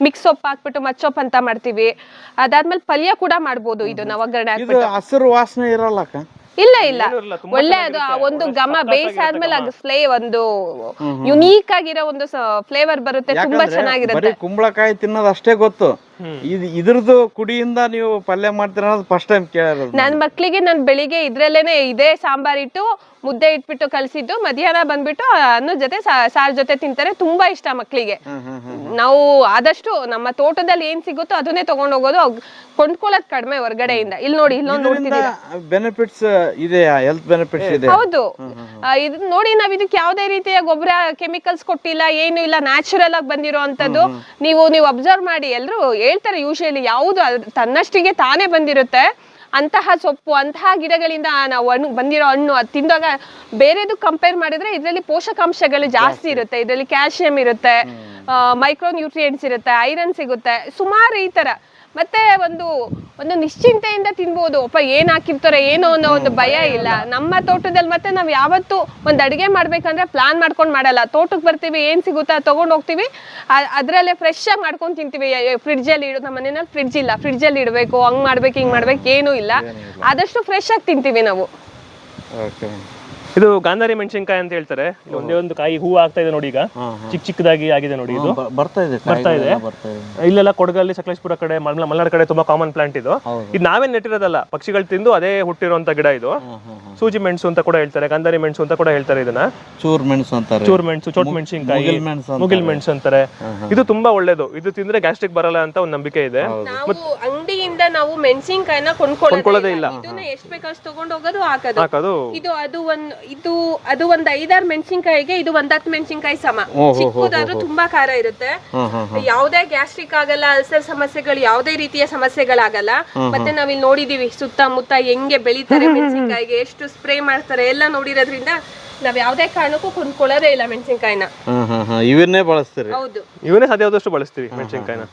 ಮಿಕ್ಸ್ ಸೊಪ್ಪು ಹಾಕ್ಬಿಟ್ಟು ಮಚ್ಚೊಪ್ಪು ಅಂತ ಮಾಡ್ತೀವಿ. ಅದಾದ್ಮೇಲೆ ಪಲ್ಯ ಕೂಡ ಮಾಡ್ಬೋದು ಇದು ನಾವು ಒಗ್ಗರಣೆ ಇದು ಹಾಕ್ಬಿಟ್ಟು ಹಸಿರು ಮೂರು ವಾಸನೆ ಇರಲ್ಲಕ್ಕ ಇಲ್ಲ ಇಲ್ಲ. ಒಳ್ಳೆ ಅದು ಆ ಒಂದು ಘಮ ಬೇಯಿಸಾದ್ಮೇಲೆ ಅದು ಫ್ಲೇ ಒಂದು ಯುನೀಕ್ ಆಗಿರೋ ಒಂದು ಫ್ಲೇವರ್ ಬರುತ್ತೆ ತುಂಬಾ ಯಾಕಂದ್ರೆ ಚೆನ್ನಾಗಿರುತ್ತೆ. ಬರೀ ಕುಂಬಳಕಾಯಿ ತಿನ್ನೋದು ಅಷ್ಟೇ ಗೊತ್ತು. ಇದು ಇದ್ರದ್ದು ಕುಡಿಯಿಂದ ನೀವು ಪಲ್ಯ ಮಾಡ್ತೀರ ಅನ್ನೋದು ಫಸ್ಟ್ ಟೈಮ್ ಕೇಳಿರೋದು ನನ್. ಮಕ್ಳಿಗೆ ನಾನು ಬೆಳಿಗ್ಗೆ ಇದ್ರಲ್ಲೇನೆ ಇದೇ ಸಾಂಬಾರ್ ಇಟ್ಟು ಮುದ್ದೆ ಇಟ್ಬಿಟ್ಟು ಕಲ್ಸಿದ್ದು ಮಧ್ಯಾಹ್ನ ಬಂದ್ಬಿಟ್ಟು ಅನ್ನ ಜೊತೆ ಸಾ- ಸಾರ್ ಜೊತೆ ತಿಂತಾರೆ ತುಂಬಾ ಇಷ್ಟ ಮಕ್ಳಿಗೆ. ನಾವು ಆದಷ್ಟು ನಮ್ಮ ತೋಟದಲ್ಲಿ ಏನ್ ಸಿಗುತ್ತೋ ಅದನ್ನೇ ತಗೊಂಡ್ ಹೋಗೋದು ಕೊಂಡ್ಕೊಳ್ಳೋದ್ ಕಡಿಮೆ ಹೊರಗಡೆಯಿಂದ. ಇಲ್ಲಿ ನೋಡಿ ಇಲ್ಲೊಂದು ಇದರಿಂದ ಬೆನಿಫಿಟ್ಸ್ ಇದೆಯಾ? ಹೆಲ್ತ್ ಬೆನಿಫಿಟ್ಸ್ ಇದೆ ಹೌದು. ಆ, ಇದು ನೋಡಿ ನಾವ್ ಇದಕ್ಕೆ ಯಾವ್ದೇ ರೀತಿಯ ಗೊಬ್ಬರ ಕೆಮಿಕಲ್ಸ್ ಕೊಟ್ಟಿಲ್ಲ ಏನು ಇಲ್ಲ ನ್ಯಾಚುರಲ್ ಆಗಿ ಬಂದಿರೋ ಅಂತದ್ದು ನೀವು ನೀವು ಅಬ್ಸರ್ವ್ ಮಾಡಿ ಎಲ್ರು ಹೇಳ್ತಾರೆ ಯೂಶಲಿ ಯಾವುದು ಅದ್- ತನ್ನಷ್ಟಿಗೆ ತಾನೇ ಬಂದಿರುತ್ತೆ. ಅಂತಹ ಸೊಪ್ಪು ಅಂತಹ ಗಿಡಗಳಿಂದ ನಾವು ಹಣ್ಣು ಬಂದಿರೋ ಹಣ್ಣು ಅದು ತಿಂದಾಗ ಬೇರೆದು ಕಂಪೇರ್ ಮಾಡಿದ್ರೆ ಇದರಲ್ಲಿ ಪೋಷಕಾಂಶಗಳು ಜಾಸ್ತಿ ಇರುತ್ತೆ. ಇದರಲ್ಲಿ ಕ್ಯಾಲ್ಸಿಯಂ ಇರುತ್ತೆ ಮೈಕ್ರೋ ನ್ಯೂಟ್ರಿಯೆಂಟ್ಸ್ ಇರುತ್ತೆ ಐರನ್ ಸಿಗುತ್ತೆ. ಸುಮಾರು ಈ ತರ. ಮತ್ತೆ ಒಂದು ಒಂದು ನಿಶ್ಚಿಂತೆಯಿಂದ ತಿನ್ಬೋದು. ಅಪ್ಪ ಏನ್ ಹಾಕಿರ್ತಾರೆ ಏನೋ ಅನ್ನೋ ಒಂದು ಭಯ ಇಲ್ಲ. ನಮ್ಮ ತೋಟದಲ್ಲಿ ಮತ್ತೆ ನಾವ್ ಯಾವತ್ತು ಒಂದ್ ಅಡಿಗೆ ಮಾಡ್ಬೇಕಂದ್ರೆ ಪ್ಲಾನ್ ಮಾಡ್ಕೊಂಡ್ ಮಾಡಲ್ಲ. ತೋಟಕ್ಕೆ ಬರ್ತೀವಿ ಏನ್ ಸಿಗುತ್ತಾ ತಗೊಂಡ್ ಹೋಗ್ತೀವಿ. ಅದ್ರಲ್ಲೇ ಫ್ರೆಶ್ ಆಗಿ ಮಾಡ್ಕೊಂಡ್ ತಿಂತೀವಿ. ಫ್ರಿಡ್ಜ್ ಅಲ್ಲಿ ಇಡೋ ನಮ್ಮ ಮನೇಲಿ ಫ್ರಿಡ್ಜ್ ಇಲ್ಲ. ಫ್ರಿಡ್ಜ್ ಅಲ್ಲಿ ಇಡಬೇಕು ಹಂಗ್ ಮಾಡ್ಬೇಕು ಹಿಂಗ್ ಮಾಡ್ಬೇಕು ಏನೂ ಇಲ್ಲ. ಆದಷ್ಟು ಫ್ರೆಶ್ ಆಗಿ ತಿಂತೀವಿ ನಾವು. ಇದು ಗಾಂಧಾರಿ ಮೆಣಸಿನಕಾಯಿ ಅಂತ ಹೇಳ್ತಾರೆ. ಇದು ಒಂದೇ ಒಂದು ಕಾಯಿ ಹೂ ಆಗ್ತಾ ಇದೆ ನೋಡಿ ಈಗ. ಚಿಕ್ಕ ಚಿಕ್ಕದಾಗಿ ಆಗಿದೆ ನೋಡಿ ಇದು. ಬರ್ತಾ ಇದೆ ಬರ್ತಾ ಇದೆ. ಇಲ್ಲೆಲ್ಲ ಕೊಡಗಲ್ಲಿ ಸಕಲೇಶ್ಪುರ ಕಡೆ ಮಲ್ನ- ಮಲ್ನಾಡ್ ಕಡೆ ತುಂಬಾ ಕಾಮನ್ ಪ್ಲಾಂಟ್ ಇದು. ಇದು ನಾವೇ ನೆಟ್ಟಿರೋದಲ್ಲ ಪಕ್ಷಿಗಳು ತಿಂದು ಅದೇ ಹುಟ್ಟಿರುವಂತ ಗಿಡ ಇದು. ಸೂಜಿ ಮೆಣಸು ಅಂತ ಕೂಡ ಹೇಳ್ತಾರೆ ಗಾಂಧಾರಿ ಮೆಣಸು ಅಂತ ಕೂಡ ಹೇಳ್ತಾರೆ ಇದನ್ನ. ಚೂರ್ ಮೆಣಸು ಅಂತಾರೆ. ಚೂರ್ ಮೆಣಸು ಚೋಟ್ ಮೆಣಸಿನಕಾಯಿ ಮುಗಿಲ್ ಮೆಣಸು ಅಂತಾರೆ. ಇದು ತುಂಬಾ ಒಳ್ಳೇದು. ಇದು ತಿಂದ್ರೆ ಗ್ಯಾಸ್ಟ್ರಿಕ್ ಬರಲ್ಲ ಅಂತ ಒಂದು ನಂಬಿಕೆ ಇದೆ. ನಾವು ಅಂಗಡಿಯಿಂದ ನಾವು ಮೆಣಸಿನಕಾಯಿನ ಕೊಂಡ್ಕೊಳ್ಳೋದೇ ಇಲ್ಲ. ಎಷ್ಟು ಬೇಕಾದ್ರೂ ತಗೊಂಡೋಗೋದು ತಗೊಂಡ್ ಹೋಗೋದು ಹಾಕೋದು. ಇದು ಅದು ಒಂದ್ ಇದು ಅದು ಒಂದ್ ಐದಾರು ಮೆಣಸಿನ್ಕಾಯಿಗೆ ಇದು ಒಂದ್ ಹತ್ತು ಮೆಣಸಿನ್ಕಾಯಿ ಸಮ. ಚಿಕ್ಕದಾದ್ರೂ ತುಂಬಾ ಖಾರ ಇರುತ್ತೆ. ಯಾವುದೇ ಗ್ಯಾಸ್ಟ್ರಿಕ್ ಆಗಲ್ಲ ಅಲ್ಸರ್ ಸಮಸ್ಯೆಗಳು ಯಾವ್ದೇ ರೀತಿಯ ಸಮಸ್ಯೆಗಳಾಗಲ್ಲ. ಮತ್ತೆ ನಾವಿಲ್ಲಿ ನೋಡಿದೀವಿ ಸುತ್ತಮುತ್ತ ಹೆಂಗೆ ಬೆಳಿತಾರೆ ಮೆಣಸಿನ್ಕಾಯಿಗೆ ಎಷ್ಟು ಸ್ಪ್ರೇ ಮಾಡ್ತಾರೆ ಎಲ್ಲ ನೋಡಿರೋದ್ರಿಂದ ನಾವ್ ಯಾವ್ದೇ ಕಾರಣಕ್ಕೂ ಕೊಂಡ್ಕೊಳ್ಳೋದೇ ಇಲ್ಲ ಮೆಣಸಿನ್ಕಾಯಿನ. ಇವನ್ನೇ ಬಳಸ್ತೀರಿ. ಹೌದು. ಇವನ್ನೇ ಸಾಧ್ಯವಾದಷ್ಟು ಬಳಸ್ತೀವಿ ಮೆಣಸಿನ್ಕಾಯಿನ.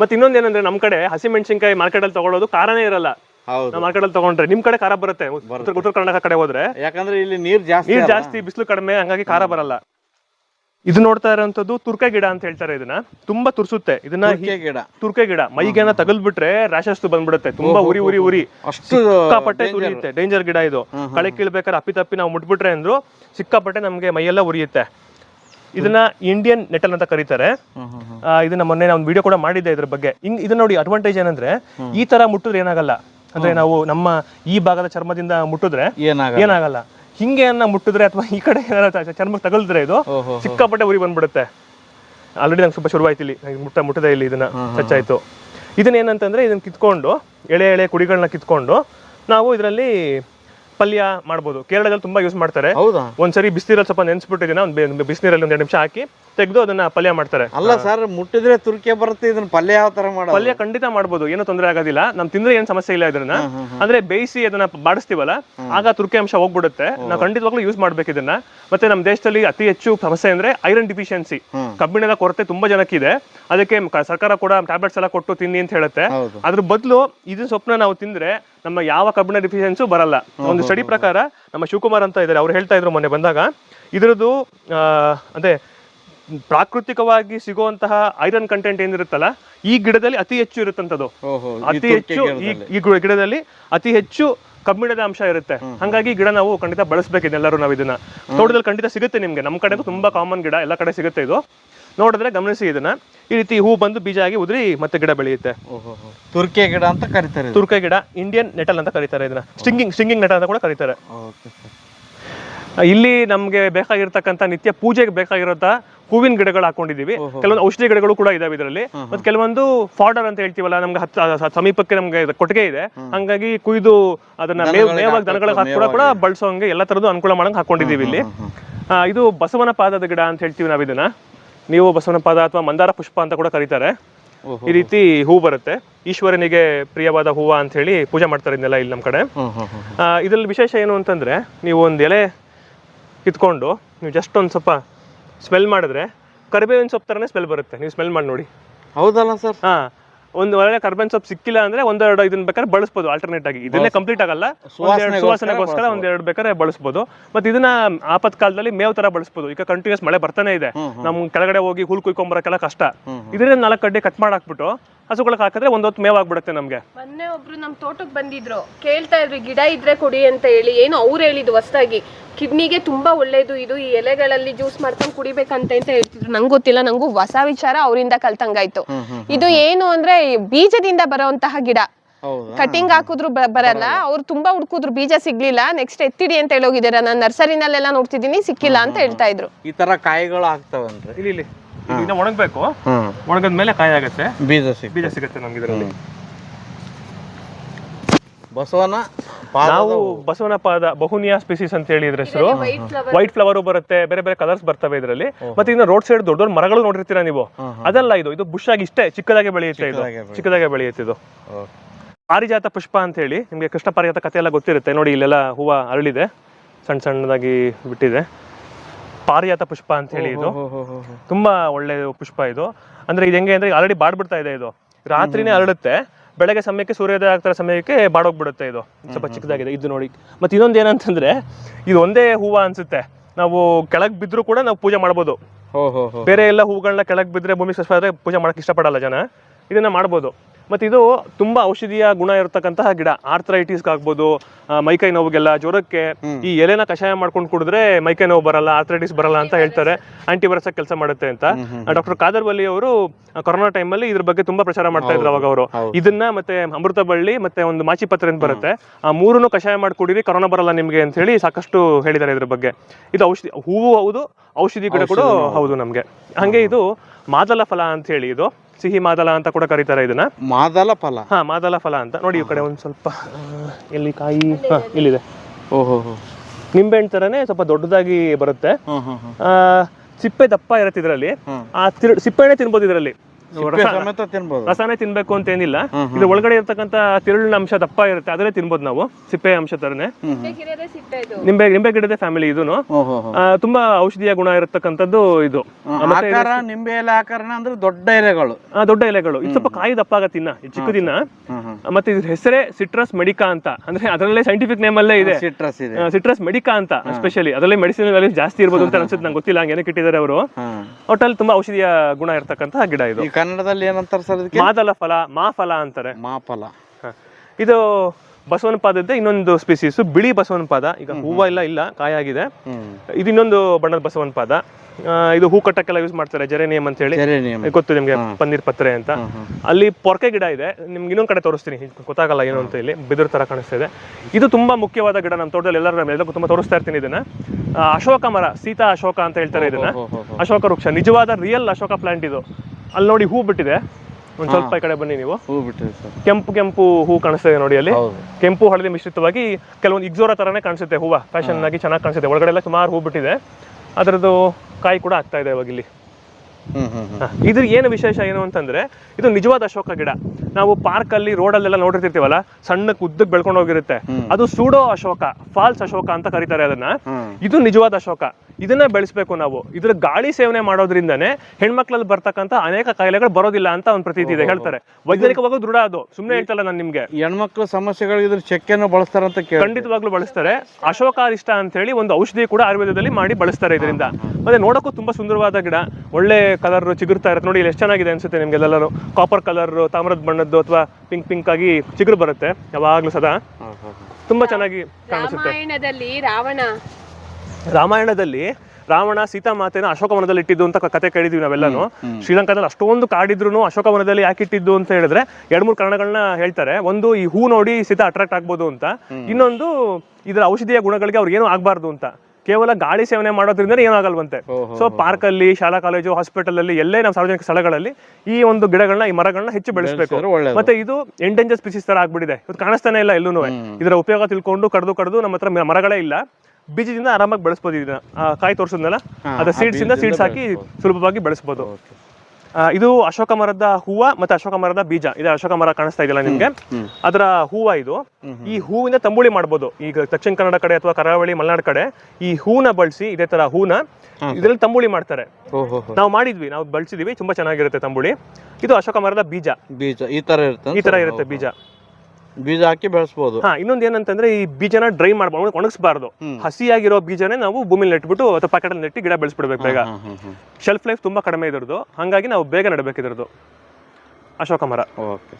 ಮತ್ತೆ ಇನ್ನೊಂದ್ ಏನಂದ್ರೆ ನಮ್ ಕಡೆ ಹಸಿ ಮೆಣಸಿನ್ಕಾಯಿ ಮಾರ್ಕೆಟ್ ಅಲ್ಲಿ ತಗೊಳ್ಳೋದು ಕಾರನೇ ಇರಲ್ಲ. ನಾವು ಮಾರ್ಕೆಟ್ ಅಲ್ಲಿ ತಗೊಂಡ್ರೆ. ನಿಮ್ ಕಡೆ ಖಾರ ಬರುತ್ತೆ. ಉತ್ತರ ಕರ್ನಾಟಕ ಕಡೆ ಹೋದ್ರೆ. ಯಾಕಂದ್ರೆ ಇಲ್ಲಿ ನೀರ್ ಜಾಸ್ತಿ ನೀರ್? ಜಾಸ್ತಿ ಬಿಸಿಲು ಕಡಿಮೆ ಹಂಗಾಗಿ ಖಾರ ಬರಲ್ಲ. ಇದು ನೋಡ್ತಾ ಇರೋಂಥದ್ದು ತುರ್ಕೆ ಗಿಡ ಅಂತ ಹೇಳ್ತಾರೆ ಇದನ್ನ. ತುಂಬಾ ತುರ್ಸುತ್ತೆ. ಇದನ್ನ ಗಿಡ. ತುರ್ಕೆ ಗಿಡ. ಮೈಗೆನ ತಗಲ್ಬಿಟ್ರೆ ರ್ಯಾಶಸ್ ಬಂದ್ಬಿಡುತ್ತೆ. ತುಂಬಾ ಉರಿ ಉರಿ ಉರಿ. ಅಷ್ಟು ಸಿಕ್ಕಾಪಟ್ಟೆ ಉರಿಯುತ್ತೆ ಡೇಂಜರ್ ಗಿಡ ಇದು. ಕಳೆ ಕೀಳ್ಬೇಕಾದ್ರೆ ಅಪ್ಪಿ ತಪ್ಪಿ ನಾವು ಮುಟ್ಬಿಟ್ರೆ ಅಂದ್ರು ಸಿಕ್ಕಾಪಟ್ಟೆ ನಮ್ಗೆ ಮೈಯೆಲ್ಲ ಉರಿಯುತ್ತೆ. ಇದನ್ನ ಇಂಡಿಯನ್ ನೆಟಲ್ ಅಂತ ಕರೀತಾರೆ. ಇದನ್ನ ಮೊನ್ನೆ ನಾನು ವಿಡಿಯೋ ಕೂಡ ಮಾಡಿದ್ದೆ ಇದ್ರ ಬಗ್ಗೆ. ಇನ್ ಇದನ್ನ ನೋಡಿ ಅಡ್ವಾಂಟೇಜ್ ಏನಂದ್ರೆ ಈ ತರ ಮುಟ್ಟಿದ್ರೆ ಏನಾಗಲ್ಲ. ಅಂದ್ರೆ ನಾವು ನಮ್ಮ ಈ ಭಾಗದ ಚರ್ಮದಿಂದ ಮುಟ್ಟಿದ್ರೆ ಏನಾಗಲ್ಲ. ಹಿಂಗೆ ಅನ್ನ ಮುಟ್ಟಿದ್ರೆ ಅಥವಾ ಈ ಕಡೆ ಚರ್ಮಕ್ಕೆ ತಗಲ್ದ್ರೆ ಇದು ಸಿಕ್ಕಾಪಟ್ಟೆ ಉರಿ ಬಂದ್ಬಿಡುತ್ತೆ. ಆಲ್ರೆಡಿ ನಂಗೆ ಸ್ವಲ್ಪ ಶುರುವಾಯ್ತು ಇಲ್ಲಿ. ಮುಟ್ಟ ಮುಟ್ಟದೆ ಇಲ್ಲಿ ಇದನ್ನ ಟಚ್ ಆಯ್ತು ಇದನ್ನ ಏನಂತಂದ್ರೆ ಇದನ್ನ ಕಿತ್ಕೊಂಡು ಎಳೆ ಎಳೆ ಕುಡಿಗಳನ್ನ ಕಿತ್ಕೊಂಡು ನಾವು ಇದರಲ್ಲಿ ಪಲ್ಯ ಮಾಡ್ಬೋದು. ಕೇರಳದಲ್ಲಿ ತುಂಬಾ ಯೂಸ್ ಮಾಡ್ತಾರೆ. ಒಂದ್ಸರಿ ಬಿಸಿನೀರಲ್ಲಿ ಸ್ವಲ್ಪ ನೆನ್ಸ್ಬಿಟ್ಟಿದ್ದೀನಿ ಒಂದು ಬಿಸಿನೀರಲ್ಲಿ ಒಂದ್ ಎರಡು ನಿಮಿಷ ಹಾಕಿ ತೆಗೆದು ಅದನ್ನ ಪಲ್ಯ ಮಾಡ್ತಾರೆ. ಅಲ್ಲ ಸರ್ ಮುಟ್ಟಿದ್ರೆ ತುರ್ಕೆ ಬರುತ್ತೆ ಇದನ್ನ ಪಲ್ಯ ಯಾವ ತರ ಮಾಡ ಪಲ್ಯ ಖಂಡಿತ ಮಾಡ್ಬೋದು ಏನು ತೊಂದರೆ ಆಗೋದಿಲ್ಲ. ನಮ್ ತಿಂದ್ರೆ ಏನ್ ಸಮಸ್ಯೆ ಇಲ್ಲ ಇದನ್ನ ಅಂದ್ರೆ ಬೇಯಿಸಿ ಅದನ್ನ ಬಾಡಿಸ್ತೀವಲ್ಲ ಆಗ ತುರ್ಕೆ ಅಂಶ ಹೋಗ್ಬಿಡುತ್ತೆ. ನಾವು ಖಂಡಿತವಾಗ್ಲೂ ಯೂಸ್ ಮಾಡ್ಬೇಕು ಇದನ್ನ. ಮತ್ತೆ ನಮ್ಮ ದೇಶದಲ್ಲಿ ಅತಿ ಹೆಚ್ಚು ಸಮಸ್ಯೆ ಅಂದ್ರೆ ಐರನ್ ಡಿಫಿಷಿಯನ್ಸಿ ಕಬ್ಬಿಣದ ಕೊರತೆ ತುಂಬಾ ಜನಕ್ಕಿದೆ. ಅದಕ್ಕೆ ಸರ್ಕಾರ ಕೂಡ ಟ್ಯಾಬ್ಲೆಟ್ಸ್ ಎಲ್ಲ ಕೊಟ್ಟು ತಿನ್ನಿ ಅಂತ ಹೇಳುತ್ತೆ. ಅದ್ರ ಬದಲು ಇದನ್ನ ಸ್ವಪ್ನ ನಾವು ತಿಂದ್ರೆ ನಮ್ಮ ಯಾವ ಕಬ್ಬಿಣ ಡಿಫಿಷಿಯನ್ಸು ಬರಲ್ಲ. ಒಂದು ಸ್ಟಡಿ ಪ್ರಕಾರ ನಮ್ಮ ಶಿವಕುಮಾರ್ ಅಂತ ಇದ್ದಾರೆ ಅವ್ರು ಹೇಳ್ತಾ ಇದ್ರು ಮೊನ್ನೆ ಬಂದಾಗ. ಇದ್ರದ್ದು ಅದೇ ಪ್ರಾಕೃತಿಕವಾಗಿ ಸಿಗುವಂತಹ ಐರನ್ ಕಂಟೆಂಟ್ ಏನಿರುತ್ತಲ್ಲ ಈ ಗಿಡದಲ್ಲಿ ಅತಿ ಹೆಚ್ಚು ಇರುತ್ತಂತದ್ದು ಅತಿ ಹೆಚ್ಚು ಈ ಗಿಡದಲ್ಲಿ. ಅತಿ ಹೆಚ್ಚು ಕಬ್ಬಿಣದ ಅಂಶ ಇರುತ್ತೆ. ಹಂಗಾಗಿ ಗಿಡ ನಾವು ಖಂಡಿತ ಬಳಸಬೇಕಿದೆ ಎಲ್ಲರೂ ನಾವು ಇದನ್ನ. ತೋಟದಲ್ಲಿ ಖಂಡಿತ ಸಿಗುತ್ತೆ ನಿಮ್ಗೆ. ನಮ್ಮ ಕಡೆ ತುಂಬಾ ಕಾಮನ್ ಗಿಡ ಎಲ್ಲ ಕಡೆ ಸಿಗುತ್ತೆ ಇದು. ನೋಡಿದ್ರೆ ಗಮನಿಸಿ ಇದನ್ನ. ಈ ರೀತಿ ಹೂ ಬಂದು ಬೀಜ ಆಗಿ ಉದುರಿ ಮತ್ತೆ ಗಿಡ ಬೆಳೆಯುತ್ತೆ. ತುರ್ಕೆ ಗಿಡ ಅಂತ ಕರೀತಾರೆ ತುರ್ಕೆ ಗಿಡ ಇಂಡಿಯನ್ ನೆಟಲ್ ಅಂತ ಕರೀತಾರೆ ಇದನ್ನ. ಸ್ಟಿಂಗಿಂಗ್ ಸ್ಟಿಂಗಿಂಗ್ ನೆಟಲ್ ಅಂತ ಕೂಡ ಕರೀತಾರೆ. ಇಲ್ಲಿ ನಮ್ಗೆ ಬೇಕಾಗಿರ್ತಕ್ಕಂಥ ನಿತ್ಯ ಪೂಜೆಗೆ ಬೇಕಾಗಿರೋಂಥ ಹೂವಿನ ಗಿಡಗಳು ಹಾಕೊಂಡಿದೀವಿ ಕೆಲವೊಂದು ಔಷಧಿ ಗಿಡಗಳು ಕೂಡ ಇದಾವೆ ಇದರಲ್ಲಿ. ಮತ್ತೆ ಕೆಲವೊಂದು ಫಾರ್ಡರ್ ಅಂತ ಹೇಳ್ತೀವಲ್ಲ ನಮ್ಗೆ ಹತ್ತ ಸಮೀಪಕ್ಕೆ ನಮ್ಗೆ ಕೊಟ್ಟಿಗೆ ಇದೆ. ಹಂಗಾಗಿ ಕುಯ್ದು ಅದನ್ನ ಮೇವ್ ಮೇವಾಗಿ ದನಗಳಿಗೆ ಹಾಕಿ ಕೂಡ ಬಳಸೋಂಗೆ ಎಲ್ಲ ತರದ್ದು ಅನುಕೂಲ ಮಾಡಂಗೆ ಹಾಕೊಂಡಿದೀವಿ ಇಲ್ಲಿ. ಇದು ಬಸವನ ಪಾದದ ಗಿಡ ಅಂತ ಹೇಳ್ತೀವಿ ನಾವು ಇದನ್ನ ನೀವು ಬಸವನ ಪಾದ ಅಥವಾ ಮಂದಾರ ಪುಷ್ಪ ಅಂತ ಕೂಡ ಕರೀತಾರೆ. ಈ ರೀತಿ ಹೂ ಬರುತ್ತೆ. ಈಶ್ವರನಿಗೆ ಪ್ರಿಯವಾದ ಹೂವ ಅಂತ ಹೇಳಿ ಪೂಜೆ ಮಾಡ್ತಾರೆ ಇದನ್ನೆಲ್ಲ ಇಲ್ಲಿ ನಮ್ಮ ಕಡೆ. ಇದ್ರಲ್ಲಿ ವಿಶೇಷ ಏನು ಅಂತಂದ್ರೆ ನೀವು ಒಂದು ಎಲೆ ಕಿತ್ಕೊಂಡು ನೀವು ಜಸ್ಟ್ ಒಂದು ಸ್ವಲ್ಪ ಸ್ಮೆಲ್ ಮಾಡಿದ್ರೆ ಕರಿಬೇವಿನ ಸೊಪ್ಪು ಥರನೇ ಸ್ಮೆಲ್ ಬರುತ್ತೆ. ನೀವು ಸ್ಮೆಲ್ ಮಾಡಿ ನೋಡಿ. ಹೌದಲ್ಲ ಸರ್ ಹಾಂ ಒಂದು ಒಳ್ಳೆ ಕರ್ಬೇವಿನ ಸೊಪ್ಪು ಸಿಕ್ಕಿಲ್ಲ ಅಂದ್ರೆ ಒಂದೆರಡು ಇದನ್ನ ಬೇಕಾದ್ರೆ ಬಳಸ್ಬೋದು ಆಲ್ಟರ್ನೇಟ್ ಆಗಿ. ಇದನ್ನೇ ಕಂಪ್ಲೀಟ್ ಆಗಲ್ಲ. ಒಂದೆರಡು ಸುವಾಸನೆಗೋಸ್ಕರ ಒಂದೆರಡು ಬೇಕಾದ್ರೆ ಬಳಸ್ಬೋದು. ಮತ್ತೆ ಇದನ್ನ ಆಪತ್ ಕಾಲದಲ್ಲಿ ಮೇವ್ ತರ ಬಳಸ್ಬೋದು. ಈಗ ಕಂಟಿನ್ಯೂಸ್ ಮಳೆ ಬರ್ತಾನೆ ಇದೆ. ನಮ್ ಕೆಳಗಡೆ ಹೋಗಿ ಹುಲ್ ಕುಯ್ಕೊಂಬರಕ್ಕೆಲ್ಲ ಕಷ್ಟ. ಇದರಿಂದ ನಾಲ್ಕು ಕಡ್ಡೆ ಕಟ್ ಮಾಡಾಕ್ಬಿಟ್ಟು ಹಸುಗಳಿಗೆ ಹಾಕಿದ್ರೆ ಒಂದೊತ್ತು ಮೇವಾಗ್ಬಿಡುತ್ತೆ ನಮ್ಗೆ. ಮೊನ್ನೆ ಒಬ್ರು ನಮ್ ತೋಟಕ್ ಬಂದಿದ್ರು. ಕೇಳ್ತಾ ಇದ್ರು ಗಿಡ ಇದ್ರೆ ಕೊಡಿ ಅಂತ ಹೇಳಿ. ಏನು ಅವ್ರು ಹೇಳಿದ್ದು ಹೊಸದಾಗಿ. ಕಿಡ್ನಿಗೆ ತುಂಬಾ ಒಳ್ಳೇದು ಇದು ಈ ಎಲೆಗಳಲ್ಲಿ ಜ್ಯೂಸ್ ಮಾಡ್ಕೊಂಡು ಕುಡಿಬೇಕಂತ ಅಂತ ಹೇಳ್ತಿದ್ರು. ನಂಗೆ ಗೊತ್ತಿಲ್ಲ ನಂಗೂ ಹೊಸ ವಿಚಾರ ಅವರಿಂದ ಕಲ್ತಂಗಾಯ್ತು. ಇದು ಏನು ಅಂದ್ರೆ ಈ ಬೀಜದಿಂದ ಬರುವಂತಹ ಗಿಡ. ಹೌದಾ? ಕಟಿಂಗ್ ಹಾಕಿದ್ರು ಬ- ಬರಲ್ಲ. ಅವ್ರು ತುಂಬಾ ಹುಡುಕಿದ್ರು ಬೀಜ ಸಿಗ್ಲಿಲ್ಲ ನೆಕ್ಸ್ಟ್ ಎತ್ತಿಡಿ ಅಂತ ಹೇಳೋಗಿದ್ದೀರಾ ನಾನು ನರ್ಸರಿನಲ್ಲೆಲ್ಲ ನೋಡ್ತಿದ್ದೀನಿ ಸಿಕ್ಕಿಲ್ಲ ಅಂತ ಹೇಳ್ತಾ ಇದ್ರು. ಈ ತರ ಕಾಯಿಗಳು ಆಗ್ತಾವನ್ರಿ? ಇಲ್ಲಿ ಇಲ್ಲಿ. ಇದನ್ನ ಒಣಗ್ಬೇಕು. ಒಣಗದ ಮೇಲೆ ಕಾಯಿ ಆಗುತ್ತೆ. ಬೀಜ ಬೀಜ ಸಿಗುತ್ತೆ ನಮ್ಗೆ ಇದರಲ್ಲಿ. ಬಸವನ ನಾವು ಬಸವನ ಪಾದ ಬಹುನಿಯಾ ಸ್ಪೀಸೀಸ್ ಅಂತ ಹೇಳಿ ಇದ್ರ ಹೆಸರು. ವೈಟ್ ಫ್ಲವರ್ ವೈಟ್ ಫ್ಲವರ್ ಬರುತ್ತೆ ಬೇರೆ ಬೇರೆ ಕಲರ್ಸ್ ಬರ್ತವೆ ಇದರಲ್ಲಿ. ಮತ್ತೆ ಇನ್ನು ರೋಡ್ ಸೈಡ್ ದೊಡ್ಡ ದೊಡ್ಡ ಮರಗಳು ನೋಡಿರ್ತೀರಾ ನೀವು? ಅದಲ್ಲ ಇದು ಇದು ಬುಷ್ ಆಗಿ ಇಷ್ಟೇ ಚಿಕ್ಕದಾಗೆ ಬೆಳೆಯುತ್ತೆ ಇದು. ಚಿಕ್ಕದಾಗಿ ಬೆಳೆಯುತ್ತೆ. ಚಿಕ್ಕದಾಗೆ ಬೆಳೆಯುತ್ತೆ ಇದು. ಪಾರಿಜಾತ ಪುಷ್ಪ ಅಂತ ಹೇಳಿ ನಿಮ್ಗೆ ಕೃಷ್ಣ ಪಾರಿಜಾತ ಕಥೆ ಎಲ್ಲ ಗೊತ್ತಿರುತ್ತೆ. ನೋಡಿ ಇಲ್ಲೆಲ್ಲ ಹೂವ ಅರಳಿದೆ ಸಣ್ಣ ಸಣ್ಣದಾಗಿ ಬಿಟ್ಟಿದೆ. ಪಾರಿಜಾತ ಪುಷ್ಪ ಅಂತ ಹೇಳಿ ಇದು. ತುಂಬಾ ಒಳ್ಳೆ ಪುಷ್ಪ ಇದು. ಅಂದ್ರೆ ಇದು ಹೆಂಗೆ ಅಂದ್ರೆ ಆಲ್ರೆಡಿ ಬಾಡ್ಬಿಡ್ತಾ ಇದೆ ಇದು. ರಾತ್ರಿನೇ ಅರಳುತ್ತೆ ಬೆಳಗ್ಗೆ ಸಮಯಕ್ಕೆ ಸೂರ್ಯೋದಯ ಆಗ್ತಾರ ಸಮಯಕ್ಕೆ ಬಾಡೋಗ್ಬಿಡುತ್ತೆ ಇದು. ಸ್ವಲ್ಪ ಚಿಕ್ಕದಾಗಿದೆ ಇದು ನೋಡಿ. ಮತ್ತೆ ಇನ್ನೊಂದು ಏನಂತಂದ್ರೆ ಇದು ಒಂದೇ ಹೂವು ಅನ್ಸುತ್ತೆ. ನಾವು ಕೆಳಗ್ ಬಿದ್ರು ಕೂಡ ನಾವು ಪೂಜೆ ಮಾಡ್ಬೋದು. ಬೇರೆ ಎಲ್ಲ ಹೂಗಳನ್ನ ಕೆಳಗ್ ಬಿದ್ರೆ ಭೂಮಿ ಸ್ವಚ್ಛ ಆದ್ರೆ ಪೂಜೆ ಮಾಡಕ್ ಇಷ್ಟಪಡಲ್ಲ ಜನ. ಇದನ್ನ ಮಾಡ್ಬೋದು. ಮತ್ತೆ ಇದು ತುಂಬಾ ಔಷಧೀಯ ಗುಣ ಇರತಕ್ಕಂತಹ ಗಿಡ. ಆರ್ಥರೈಟಿಸ್ ಆಗ್ಬೋದು ಮೈಕೈ ನೋವಿಗೆಲ್ಲ ಜ್ವರಕ್ಕೆ ಈ ಎಲೆನ ಕಷಾಯ ಮಾಡ್ಕೊಂಡು ಕುಡಿದ್ರೆ ಮೈಕೈ ನೋವು ಬರಲ್ಲ ಆರ್ಥರೈಟಿಸ್ ಬರಲ್ಲ ಅಂತ ಹೇಳ್ತಾರೆ. ಆಂಟಿವೈರಸ್ ಕೆಲಸ ಮಾಡುತ್ತೆ ಅಂತ. ಡಾಕ್ಟರ್ ಕಾದರ್ ಬಲ್ಲಿ ಅವರು ಕೊರೋನಾ ಟೈಮಲ್ಲಿ ಇದ್ರ ಬಗ್ಗೆ ತುಂಬಾ ಪ್ರಚಾರ ಮಾಡ್ತಾ ಇದ್ರು ಅವಾಗ ಅವರು ಇದನ್ನ ಮತ್ತೆ ಅಮೃತ ಬಳ್ಳಿ ಮತ್ತೆ ಒಂದು ಮಾಚಿ ಪತ್ರ ಅಂತ ಬರುತ್ತೆ. ಆ ಮೂರನ್ನು ಕಷಾಯ ಮಾಡಿ ಕುಡಿರಿ ಕೊರೋನಾ ಬರಲ್ಲ ನಿಮ್ಗೆ ಅಂತ ಹೇಳಿ ಸಾಕಷ್ಟು ಹೇಳಿದ್ದಾರೆ ಇದ್ರ ಬಗ್ಗೆ. ಇದು ಔಷಧಿ ಹೂವು ಹೌದು ಔಷಧಿ ಗಿಡ ಕೂಡ ಹೌದು ನಮ್ಗೆ. ಹಂಗೆ ಇದು ಮಾದಲ ಫಲ ಅಂತ ಹೇಳಿ ಇದು. ಸಿಹಿ ಮಾದಲ ಅಂತ ಕೂಡ ಕರೀತಾರೆ ಇದನ್ನ. ಮಾದಲ ಫಲ. ಹಾ ಮಾದಲ ಫಲ ಅಂತ. ನೋಡಿ ಈ ಕಡೆ ಒಂದ್ ಸ್ವಲ್ಪ ಇಲ್ಲಿ ಕಾಯಿ? ಹಾ ಇಲ್ಲಿದೆ. ಓ ನಿಂಬೆ ಹೋ ನಿಂಬೆಹಣ್ಣು ತರನೇ ಸ್ವಲ್ಪ ದೊಡ್ಡದಾಗಿ ಬರುತ್ತೆ. ಆ, ಸಿಪ್ಪೆ ದಪ್ಪ ಇರುತ್ತೆ ಇದರಲ್ಲಿ. ಆ ತಿರು ಸಿಪ್ಪೆನೇ ತಿನ್ಬೋದು ಇದರಲ್ಲಿ. ರಸನೇ ತಿನ್ಬೇಕು ಅಂತ ಏನಿಲ್ಲ. ಇದು ಒಳಗಡೆ ಇರತಕ್ಕಂತ ತಿರುಳಿನ ಅಂಶ ದಪ್ಪ ಇರುತ್ತೆ ಅದನ್ನೇ ತಿನ್ಬೋದು ನಾವು ಸಿಪ್ಪೆ ಅಂಶ ತರನೇ. ಸಿಪ್ಪೆ ಇದು. ನಿಂಬೆ ನಿಂಬೆ ಗಿಡದ ಫ್ಯಾಮಿಲಿ ಇದು ತುಂಬಾ ಔಷಧೀಯ ಗುಣ ಇರತಕ್ಕಂಥದ್ದು ಇದು. ಆಕಾರ ನಿಂಬೆ ಎಲೆ ಆಕಾರನ ಅಂದ್ರೆ ದೊಡ್ಡ ಎಲೆಗಳು. ಆ, ದೊಡ್ಡ ಎಲೆಗಳು. ಇದು ಸ್ವಲ್ಪ ಕಾಯಿ ದಪ್ಪ ಆಗತ್ತೆ ಇನ್ನ ಚಿಕ್ಕ ದಿನ. ಹ್ಮ್ ಹ್ಮ್. ಮತ್ತೆ ಇದ್ರ ಹೆಸರೇ ಸಿಟ್ರಸ್ ಮೆಡಿಕಾ ಅಂತ. ಅಂದ್ರೆ ಅದರಲ್ಲೇ ಸೈಂಟಿಫಿಕ್ ನೇಮ್ ಅಲ್ಲೇ ಇದೆ. ಸಿಟ್ರಸ್ ಇದೆ. ಸಿಟ್ರಸ್ ಮೆಡಿಕಾ ಅಂತ ಸ್ಪೆಷಲಿ ಅದರಲ್ಲಿ ಮೆಡಿಸಿನ್ ಜಾಸ್ತಿ ಇರ್ಬೋದು ಅಂತ ಅನ್ಸುತ್ತೆ ನಂಗೆ ಗೊತ್ತಿಲ್ಲ ಹಂಗೆ ಏನಕ್ಕೆ ಇಟ್ಟಿದ್ದಾರೆ ಅವರು. ಹ್ಮ್. ಒಟ್ಟಲ್ಲಿ ತುಂಬಾ ಔಷಧೀಯ ಗುಣ ಇರತಕ್ಕಂತಹ ಗಿಡ ಇದು. ಕನ್ನಡದಲ್ಲಿ ಏನಂತಾರೆ ಸರ್ ಇದಕ್ಕೆ? ಮಾದಲ ಫಲ ಮಾಫಲ ಅಂತಾರೆ. ಮಾಫಲ ಫಲ. ಇದು ಬಸವನ ಪಾದದ್ದೇ ಇನ್ನೊಂದು ಸ್ಪೀಸೀಸ್ ಬಿಳಿ ಬಸವನ ಪಾದ ಈಗ ಹೂವ ಇಲ್ಲ ಇಲ್ಲ ಕಾಯಾಗಿದೆ ಇದು ಇನ್ನೊಂದು ಬಣ್ಣದ ಬಸವನ ಪಾದ ಇದು ಹೂ ಕಟ್ಟಕ್ಕೆಲ್ಲ ಯೂಸ್ ಮಾಡ್ತಾರೆ ಜೆರೇನಿಯಂ ಅಂತ ಹೇಳಿ ಗೊತ್ತು ನಿಮ್ಗೆ ಪನ್ನೀರ್ ಪತ್ರೆ ಅಂತ. ಅಲ್ಲಿ ಪೊರ್ಕೆ ಗಿಡ ಇದೆ. ನಿಮ್ಗೆ ಇನ್ನೊಂದು ಕಡೆ ತೋರಿಸ್ತೀನಿ. ಗೊತ್ತಾಗಲ್ಲ ಏನು ಅಂತ ಇಲ್ಲಿ. ಬಿದಿರು ತರ ಕಾಣಿಸ್ತಾ ಇದೆ. ಇದು ತುಂಬಾ ಮುಖ್ಯವಾದ ಗಿಡ ನಮ್ಮ ತೋಟದಲ್ಲಿ ಎಲ್ಲರೂ ಎಲ್ಲರಿಗೂ ತುಂಬಾ ತೋರಿಸ್ತಾ ಇರ್ತೀನಿ ಇದನ್ನ. ಅಶೋಕ ಮರ ಸೀತಾ ಅಶೋಕ ಅಂತ ಹೇಳ್ತಾರೆ ಇದನ್ನ. ಅಶೋಕ ವೃಕ್ಷ ನಿಜವಾದ ರಿಯಲ್ ಅಶೋಕ ಪ್ಲಾಂಟ್ ಇದು. ಅಲ್ಲಿ ನೋಡಿ ಹೂ ಬಿಟ್ಟಿದೆ. ಒಂದ್ ಸ್ವಲ್ಪ ಈ ಕಡೆ ಬನ್ನಿ ನೀವು. ಹೂ ಬಿಟ್ಟಿದೆ ಸರ್. ಕೆಂಪು ಕೆಂಪು ಹೂ ಕಾಣಿಸ್ತಾ ಇದೆ ನೋಡಿ ಅಲ್ಲಿ. ಹೌದು. ಕೆಂಪು ಹಳದಿ ಮಿಶ್ರಿತವಾಗಿ ಕೆಲವೊಂದು ಇಗ್ಜೋರ ತರನೇ ಕಾಣಿಸುತ್ತೆ ಹೂವ. ಫ್ಯಾಷನ್ ಆಗಿ ಚೆನ್ನಾಗಿ ಕಾಣಿಸುತ್ತೆ. ಒಳಗಡೆ ಎಲ್ಲ ಸುಮಾರು ಹೂ ಬಿಟ್ಟಿದೆ. ಅದರದ್ದು ಕಾಯಿ ಕೂಡ ಆಗ್ತಾ ಇದೆ ಇವಾಗ ಇಲ್ಲಿ. ಹ್ಮ್ ಹ್ಮ್ ಹ್ಮ್. ಇದ್ರ ಏನು ವಿಶೇಷ ಏನು ಅಂತಂದ್ರೆ ಇದು ನಿಜವಾದ ಅಶೋಕ ಗಿಡ. ನಾವು ಪಾರ್ಕ್ ಅಲ್ಲಿ ರೋಡ್ ಅಲ್ಲೆಲ್ಲ ನೋಡಿರ್ತಿರ್ತೀವಲ್ಲ ಸಣ್ಣಕ್ಕೆ ಉದ್ದಕ್ಕೆ ಬೆಳ್ಕೊಂಡು ಹೋಗಿರುತ್ತೆ. ಅದು ಸೂಡೋ ಅಶೋಕ ಫಾಲ್ಸ್ ಅಶೋಕ ಅಂತ ಕರೀತಾರೆ ಅದನ್ನ. ಹ್ಮ್. ಇದು ನಿಜವಾದ ಅಶೋಕ. ಇದನ್ನ ಬೆಳೆಸ್ಬೇಕು ನಾವು. ಇದ್ರ ಗಾಳಿ ಸೇವನೆ ಮಾಡೋದ್ರಿಂದನೇ ಹೆಣ್ಮಕ್ಳಲ್ಲಿ ಬರ್ತಕ್ಕಂಥ ಅನೇಕ ಕಾಯಿಲೆಗಳು ಬರೋದಿಲ್ಲ ಅಂತ ಒಂದು ಪ್ರತೀತಿ ಇದೆ. ಹೇಳ್ತಾರೆ. ವೈಜ್ಞಾನಿಕವಾಗೂ ದೃಢ ಅದು. ಸುಮ್ಮನೆ ಹೇಳ್ತಲ್ಲ ನಾನು ನಿಮ್ಗೆ. ಹೆಣ್ಮಕ್ಳ ಸಮಸ್ಯೆಗಳಿಗೆ ಇದ್ರ ಚೆಕ್ಕೆಯನ್ನು ಬಳಸ್ತಾರೆ ಅಂತ ಖಂಡಿತವಾಗ್ಲೂ ಬಳಸ್ತಾರೆ. ಅಶೋಕಾರಿಷ್ಟ ಅಂತ ಹೇಳಿ ಒಂದು ಔಷಧಿ ಕೂಡ ಆಯುರ್ವೇದದಲ್ಲಿ ಮಾಡಿ ಬಳಸ್ತಾರೆ ಇದರಿಂದ. ಮತ್ತೆ ನೋಡಕ್ಕೂ ತುಂಬಾ ಸುಂದರವಾದ ಗಿಡ. ಒಳ್ಳೆ ಕಲರ್ ಚಿಗುರ್ತಾ ಇರುತ್ತೆ. ನೋಡಿ ಇಲ್ಲಿ ಎಷ್ಟು ಚೆನ್ನಾಗಿದೆ ಅನ್ಸುತ್ತೆ ನಿಮ್ಗೆಲ್ಲರೂ. ಕಾಪರ್ ಕಲರ್ ತಾಮ್ರದ ಬಣ್ಣದ್ದು ಅಥವಾ ಪಿಂಕ್ ಪಿಂಕ್ ಆಗಿ ಚಿಗುರು ಬರುತ್ತೆ. ಯಾವಾಗ್ಲೂ ಸದಾ. ತುಂಬಾ ಚೆನ್ನಾಗಿ ಕಾಣಿಸುತ್ತೆ. ರಾಮಾಯಣದಲ್ಲಿ ರಾವಣ ರಾಮಾಯಣದಲ್ಲಿ ರಾವಣ ಸೀತಾಮಾತೆನ ಅಶೋಕವನದಲ್ಲಿ ಇಟ್ಟಿದ್ದು ಅಂತ ಕತೆ ಕೇಳಿದ್ವಿ ನಾವೆಲ್ಲಾನು. ಶ್ರೀಲಂಕಾದಲ್ಲಿ ಅಷ್ಟೊಂದು ಕಾಡಿದ್ರು ಅಶೋಕವನದಲ್ಲಿ ಯಾಕೆ ಇಟ್ಟಿದ್ದು ಅಂತ ಹೇಳಿದ್ರೆ ಎರಡ್ ಮೂರು ಕಾರಣಗಳನ್ನ ಹೇಳ್ತಾರೆ. ಒಂದು ಈ ಹೂ ನೋಡಿ ಸೀತಾ ಅಟ್ರಾಕ್ಟ್ ಆಗ್ಬೋದು ಅಂತ. ಇನ್ನೊಂದು ಇದರ ಔಷಧೀಯ ಗುಣಗಳಿಗೆ ಅವ್ರಿಗೆ ಏನು ಆಗ್ಬಾರ್ದು ಅಂತ. ಕೇವಲ ಗಾಳಿ ಸೇವನೆ ಮಾಡೋದ್ರಿಂದ ಏನಾಗಲ್ವಂತೆ ಸೊ ಪಾರ್ಕ್ ಅಲ್ಲಿ ಶಾಲಾ ಕಾಲೇಜು ಹಾಸ್ಪಿಟಲ್ ಅಲ್ಲಿ ಎಲ್ಲೇ ನಮ್ಮ ಸಾರ್ವಜನಿಕ ಸ್ಥಳಗಳಲ್ಲಿ ಈ ಒಂದು ಗಿಡಗಳನ್ನ ಈ ಮರಗಳನ್ನ ಹೆಚ್ಚು ಬೆಳೆಸಬೇಕು. ಮತ್ತೆ ಇದು ಎಂಡೇಂಜರ್ ಸ್ಪೀಸಿಸ್ ತರ ಆಗ್ಬಿಟ್ಟಿದೆ. ಇದು ಕಾಣಿಸ್ತಾನೆ ಇಲ್ಲ ಎಲ್ಲೂ ಇದರ ಉಪಯೋಗ ತಿಳ್ಕೊಂಡು ಕಡ್ದು ಕಡ್ದು ನಮ್ಮ ಹತ್ರ ಮರಗಳೇ ಇಲ್ಲ. ಬೀಜದಿಂದ ಆರಾಮಾಗಿ ಬೆಳೆಸ್ಬೋದು ಇದನ್ನ. ಆ, ಕಾಯಿ ತೋರಿಸಿದ್ನಲ್ಲ? ಅದ ಸೀಡ್ಸ್ ಇಂದ ಸೀಡ್ಸ್ ಹಾಕಿ ಸುಲಭವಾಗಿ ಬೆಳೆಸ್ಬೋದು. ಆ, ಇದು ಅಶೋಕ ಮರದ ಹೂವ ಮತ್ತೆ ಅಶೋಕ ಮರದ ಬೀಜ. ಇದು ಅಶೋಕ ಮರ ಕಾಣಿಸ್ತಾ ಇದೆಯಲ್ಲ ನಿಮ್ಗೆ? ಅದರ ಹೂವ ಇದು. ಈ ಹೂವಿನ ತಂಬುಳಿ ಮಾಡ್ಬೋದು. ಈಗ ದಕ್ಷಿಣ ಕನ್ನಡ ಕಡೆ ಅಥವಾ ಕರಾವಳಿ ಮಲೆನಾಡು ಕಡೆ ಈ ಹೂನ ಬಳಸಿ ಇದೇ ತರ ಹೂನ ಇದರಲ್ಲಿ ತಂಬುಳಿ ಮಾಡ್ತಾರೆ. ಓ ಹೋ. ಹೋ ನಾವು ಮಾಡಿದ್ವಿ. ನಾವು ಬಳಸಿದೀವಿ. ತುಂಬಾ ಚೆನ್ನಾಗಿರುತ್ತೆ ತಂಬುಳಿ. ಇದು ಅಶೋಕ ಮರದ ಬೀಜ. ಬೀಜ. ಈ ತರ ಇರುತ್ತೆ? ಈ ತರ ಇರುತ್ತೆ ಬೀಜ. ಬೀಜ ಹಾಕಿ ಬೆಳೆಸಬಹುದು ಹಾ ಇನ್ನೊಂದು ಏನಂತಂದ್ರೆ ಈ ಬೀಜನ ಡ್ರೈ ಮಾಡ್ಬೋದು ಒಣಗಿಸಬಾರ್ದು. ಹಸಿಯಾಗಿರೋ ಬೀಜನೇ ನಾವು ಭೂಮಿಲಿ ನೆಟ್ಬಿಟ್ಟು ಅಥವಾ ಪ್ಯಾಕೆಟ್ ಅಲ್ಲಿ ನೆಟ್ಟಿ ಗಿಡ ಬೆಳೆಸ್ಬಿಡ್ಬೇಕು ಬೇಗ ಶೆಲ್ಫ್ ಲೈಫ್ ತುಂಬಾ ಕಡಿಮೆ ಇದ್ರದ್ದು. ಹಂಗಾಗಿ ನಾವು ಬೇಗ ನೆಡಬೇಕು ಇದ್ರದ್ದು. ಅಶೋಕ ಮರ. ಓಕೆ.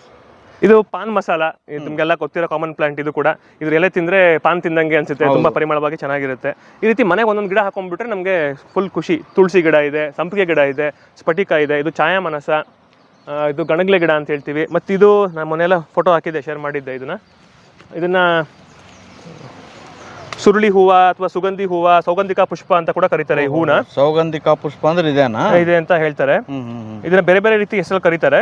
ಇದು ಪಾನ್ ಮಸಾಲ. ಇದು ನಿಮ್ಗೆಲ್ಲ ಗೊತ್ತಿರೋ ಕಾಮನ್ ಪ್ಲಾಂಟ್ ಇದು ಕೂಡ. ಇದ್ರೆಲ್ಲ ತಿಂದ್ರೆ ಪಾನ್ ತಿಂದಂಗೆ ಅನ್ಸುತ್ತೆ. ತುಂಬಾ ಪರಿಮಳವಾಗಿ ಚೆನ್ನಾಗಿರುತ್ತೆ. ಈ ರೀತಿ ಮನೆಗೆ ಒಂದೊಂದು ಗಿಡ ಹಾಕೊಂಡ್ಬಿಟ್ರೆ ನಮಗೆ ಫುಲ್ ಖುಷಿ. ತುಳಸಿ ಗಿಡ ಇದೆ ಸಂಪಿಗೆ ಗಿಡ ಇದೆ ಸ್ಫಟಿಕ ಇದೆ. ಇದು ಛಾಯಾಮನಸ. ಇದು ಗಣಗ್ಲೆ ಗಿಡ ಅಂತ ಹೇಳ್ತೀವಿ. ಮತ್ತು ಇದು ನಾನು ಮೊನ್ನೆಲ್ಲ ಫೋಟೋ ಹಾಕಿದ್ದೆ ಶೇರ್ ಮಾಡಿದ್ದೆ ಇದನ್ನ. ಇದನ್ನ ಸುರುಳಿ ಹೂವ ಅಥವಾ ಸುಗಂಧಿ ಹೂವ ಸೌಗಂಧಿಕ ಪುಷ್ಪ ಅಂತ ಕೂಡ ಕರೀತಾರೆ ಈ ಹೂನ ಸೌಗಂಧಿಕ ಪುಷ್ಪ ಅಂದ್ರೆ ಇದೇನಾ? ಇದೆ ಅಂತ ಹೇಳ್ತಾರೆ. ಇದನ್ನ ಬೇರೆ ಬೇರೆ ರೀತಿ ಹೆಸರು ಕರೀತಾರೆ.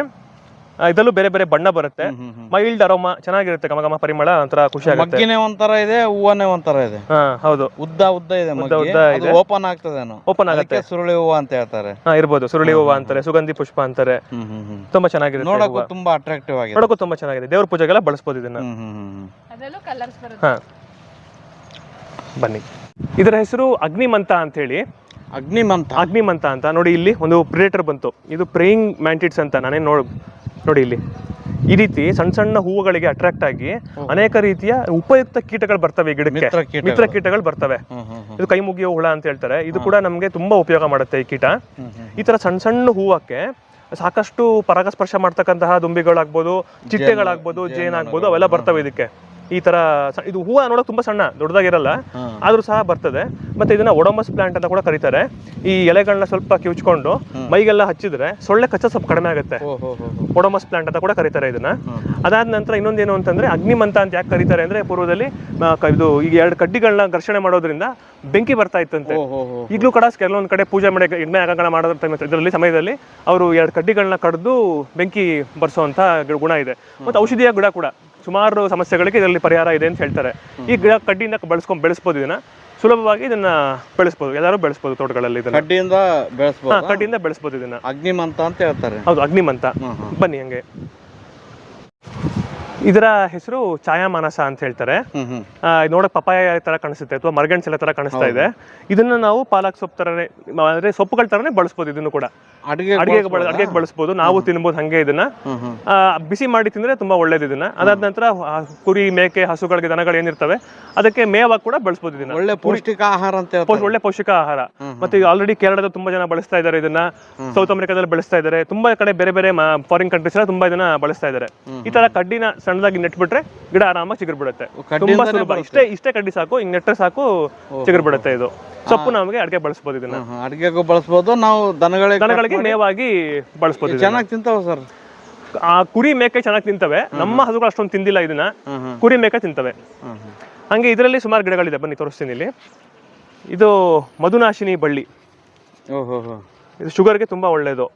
ಇದರಲ್ಲೂ ಬೇರೆ ಬೇರೆ ಬಣ್ಣ ಬರುತ್ತೆ. ಮೈಲ್ಡ್ ಅರೋಮ ಚೆನ್ನಾಗಿರುತ್ತೆ ಗಮಗಮ ಪರಿಮಳ ಒಂಥರ ಖುಷಿ ಆಗುತ್ತೆ. ಮಗ್ಗಿನೇ ಒಂಥರ ಇದೆ ಹೂವನೇ ಒಂಥರ ಇದೆ. ಹಾ ಹೌದು. ಉದ್ದ ಉದ್ದ ಇದೆ ಉದ್ದ ಇದೆ. ಓಪನ್ ಆಗ್ತದೆ ಓಪನ್ ಆಗುತ್ತೆ. ಸುರುಳಿ ಹೂವ ಅಂತ ಹೇಳ್ತಾರೆ. ಹಾ ಇರ್ಬೋದು. ಸುರುಳಿ ಹೂವ ಅಂತಾರೆ ಸುಗಂಧಿ ಪುಷ್ಪ ಅಂತಾರೆ. ಹ್ಮ್ ಹ್ಮ್ ಹ್ಮ್. ತುಂಬಾ ಚೆನ್ನಾಗಿರುತ್ತೆ ನೋಡಕ್ಕೂ ತುಂಬಾ ಅಟ್ರಾಕ್ಟಿವ್ ಆಗಿದೆ. ನೋಡಕ್ಕೂ ತುಂಬಾ ಚೆನ್ನಾಗಿದೆ. ದೇವ್ರ ಪೂಜೆಗೆಲ್ಲ ಬಳಸ್ಬೋದು ಇದನ್ನ. ಹಾ. ಬನ್ನಿ. ಇದರ ಹೆಸರು ಅಗ್ನಿಮಂತ ಅಂತ ಹೇಳಿ ಅಗ್ನಿಮಂತ ಅಗ್ನಿಮಂತ ಅಂತ. ನೋಡಿ ಇಲ್ಲಿ ಒಂದು ಪ್ರಿಡೇಟರ್ ಬಂತು. ಇದು ಪ್ರೇಯಿಂಗ್ ಮ್ಯಾಂಟಿಡ್ಸ್ ಅಂತ. ನಾನೇ ನೋಡ್ ನೋಡಿ ಇಲ್ಲಿ. ಈ ರೀತಿ ಸಣ್ಣ ಸಣ್ಣ ಹೂವುಗಳಿಗೆ ಅಟ್ರಾಕ್ಟ್ ಆಗಿ ಅನೇಕ ರೀತಿಯ ಉಪಯುಕ್ತ ಕೀಟಗಳು ಬರ್ತವೆ ಈ ಗಿಡಕ್ಕೆ. ಮಿತ್ರ ಕೀಟಗಳು. ಬರ್ತವೆ. ಇದು ಕೈ ಮುಗಿಯುವ ಹುಳ ಅಂತ ಹೇಳ್ತಾರೆ. ಇದು ಕೂಡ ನಮಗೆ ತುಂಬಾ ಉಪಯೋಗ ಮಾಡುತ್ತೆ ಈ ಕೀಟ. ಈ ತರ ಸಣ್ಣ ಸಣ್ಣ ಹೂವಕ್ಕೆ ಸಾಕಷ್ಟು ಪರಾಗಸ್ಪರ್ಶ ಮಾಡ್ತಕ್ಕಂತಹ ದುಂಬಿಗಳಾಗ್ಬೋದು ಚಿಟ್ಟೆಗಳಾಗ್ಬೋದು ಜೇನಾಗ್ಬೋದು ಅವೆಲ್ಲ ಬರ್ತವೆ ಇದಕ್ಕೆ. ಈ ತರ ಇದು ಹೂವು ನೋಡಕ್ ತುಂಬಾ ಸಣ್ಣ ದೊಡ್ಡದಾಗಿರಲ್ಲ. ಆದ್ರೂ ಸಹ ಬರ್ತದೆ. ಮತ್ತೆ ಇದನ್ನ ಒಡಮಸ್ ಪ್ಲಾಂಟ್ ಅಂತ ಕೂಡ ಕರೀತಾರೆ. ಈ ಎಲೆಗಳನ್ನ ಸ್ವಲ್ಪ ಕಿವುಚ್ಕೊಂಡು ಮೈಗೆಲ್ಲ ಹಚ್ಚಿದ್ರೆ ಸೊಳ್ಳೆ ಕಚ್ಚ ಸ್ವಲ್ಪ ಕಡಿಮೆ ಆಗುತ್ತೆ. ಒಡಮಸ್. ಪ್ಲಾಂಟ್ ಅಂತ ಕೂಡ ಕರೀತಾರೆ ಇದನ್ನ. ಅದಾದ ನಂತರ ಇನ್ನೊಂದೇನು ಅಂತಂದ್ರೆ ಅಗ್ನಿಮಂತ ಅಂತ ಯಾಕೆ ಕರೀತಾರೆ ಅಂದ್ರೆ ಪೂರ್ವದಲ್ಲಿ ಇದು ಈಗ ಎರಡು ಕಡ್ಡಿಗಳನ್ನ ಘರ್ಷಣೆ ಮಾಡೋದ್ರಿಂದ ಬೆಂಕಿ ಬರ್ತಾ ಇತ್ತಂತೆ. ಈಗಲೂ ಕೂಡ ಕೆಲವೊಂದು ಕಡೆ ಪೂಜೆ ಮಾಡಿ ಎಣ್ಣೆ ಆಗಂಗಣ ಮಾಡೋ time ಇದರಲ್ಲಿ ಸಮಯದಲ್ಲಿ ಅವರು ಎರಡು ಕಡ್ಡಿಗಳನ್ನ ಕಡ್ದು ಬೆಂಕಿ ಬರ್ಸೋ ಅಂತ ಗುಣ ಇದೆ. ಮತ್ತೆ ಔಷಧಿಯ ಗಿಡ ಕೂಡ. ಸುಮಾರು ಸಮಸ್ಯೆಗಳಿಗೆ ಇದರಲ್ಲಿ ಪರಿಹಾರ ಇದೆ ಅಂತ ಹೇಳ್ತಾರೆ. ಈ ಗಿಡ ಕಡ್ಡಿನ ಬಳಸ್ಕೊಂಡು ಬೆಳೆಸ್ಬೋದು ಇದನ್ನ. ಸುಲಭವಾಗಿ ಇದನ್ನ ಬೆಳೆಸ್ಬೋದು. ಎಲ್ಲರೂ ಬೆಳೆಸ್ಬೋದು ತೋಟಗಳಲ್ಲಿ ಇದನ್ನ. ಕಡ್ಡಿಯಿಂದ ಬೆಳೆಸ್ಬೋದು? ಕಡ್ಡಿಯಿಂದ ಬೆಳೆಸ್ಬೋದು ಇದನ್ನ. ಅಗ್ನಿಮಂತ ಅಂತ ಹೇಳ್ತಾರೆ. ಹೌದು ಅಗ್ನಿಮಂತ. ಬನ್ನಿ ಹಂಗೆ. ಇದರ ಹೆಸರು ಛಾಯಾಮಾನಸ ಅಂತ ಹೇಳ್ತಾರೆ. ನೋಡಕ್ ಪಪಾಯ ತರ ಕಾಣಿಸುತ್ತೆ ಅಥವಾ ಮರಗೆಣಸೆಲ್ಲ ತರ ಕಾಣಿಸ್ತಾ ಇದೆ. ಇದನ್ನ ನಾವು ಪಾಲಕ್ ಸೊಪ್ಪು ತರನೇ ಅಂದ್ರೆ ಸೊಪ್ಪುಗಳ ತರನೇ ಬಳಸ್ಬೋದು ಇದನ್ನು ಕೂಡ. ಅಡಿಗೆ ಅಡಿಗೆ ಬಳಸಬಹುದು ನಾವು ತಿನ್ಬೋದು ಹಂಗೆ ಇದನ್ನ. ಬಿಸಿ ಮಾಡಿ ತಿಂದ್ರೆ ತುಂಬಾ ಒಳ್ಳೇದು ಇದನ್ನ. ಅದಾದ ನಂತರ ಕುರಿ ಮೇಕೆ ಹಸುಗಳಿಗೆ ದನಗಳು ಏನಿರ್ತವೆ ಅದಕ್ಕೆ ಮೇವಾಗಿ ಕೂಡ ಬಳಸ್ಬೋದು ಇದನ್ನ. ಒಳ್ಳೆ ಪೌಷ್ಟಿಕ ಆಹಾರ ಅಂತ ಒಳ್ಳೆ ಪೌಷ್ಟಿಕ ಆಹಾರ. ಮತ್ತೆ ಈಗ ಆಲ್ರೆಡಿ ಕೇರಳದ ತುಂಬಾ ಜನ ಬಳಸ್ತಾ ಇದ್ದಾರೆ ಇದನ್ನ. ಸೌತ್ ಅಮೆರಿಕಾದಲ್ಲಿ ಬಳಸ್ತಾ ಇದ್ದಾರೆ ತುಂಬಾ ಕಡೆ ಬೇರೆ ಬೇರೆ ಫಾರಿನ್ ಕಂಟ್ರೀಸ್ ಎಲ್ಲ ತುಂಬಾ ಇದನ್ನ ಬಳಸ್ತಾ ಇದ್ದಾರೆ ಈ ತರ ಕಡ್ಡಿನ ಸಣ್ಣದಾಗಿ ನೆಟ್ಬಿಟ್ರೆ ಗಿಡ ಆರಾಮಾಗಿ ಚಿಗುರು ಬಿಡುತ್ತೆ ತುಂಬಾ ಸುಲಭ. ಇಷ್ಟೇ ಇಷ್ಟೇ ಕಡ್ಡಿ ಸಾಕು ಹಿಂಗ್ ನೆಟ್ರೆ ಸಾಕು ಚಿಗುರು ಬಿಡುತ್ತೆ ಇದು. ಸೊಪ್ಪು ನಮಗೆ ಅಡಿಗೆ ಬಳಸ್ಬೋದು ಇದನ್ನ. ಅಡಿಗೆಗೂ ಬಳಸ್ಬೋದು. ನಾವು ದನಗಳಿಗೆ ದನಗಳಿಗೆ ಮೇವಾಗಿ ಬಳಸ್ಬೋದು ಇದನ್ನ. ಚೆನ್ನಾಗಿ ತಿಂತಾವ ಸರ್? ಆ ಕುರಿ ಮೇಕೆ ಚೆನ್ನಾಗಿ ತಿಂತವೆ. ನಮ್ಮ ಹಸುಗಳು ಅಷ್ಟೊಂದು ತಿಂದಿಲ್ಲ ಇದನ್ನ. ಕುರಿ ಮೇಕೆ ತಿಂತವೆ. ಹಂಗೆ ಇದರಲ್ಲಿ ಸುಮಾರು ಗಿಡಗಳಿದೆ. ಬನ್ನಿ ತೋರಿಸ್ತೀನಿ ಇಲ್ಲಿ. ಇದು ಮಧುನಾಶಿನಿ ಬಳ್ಳಿ. ಓ ಹೋ ಹೋ ಇದು ಶುಗರ್ಗೆ ತುಂಬಾ ಒಳ್ಳೇದು.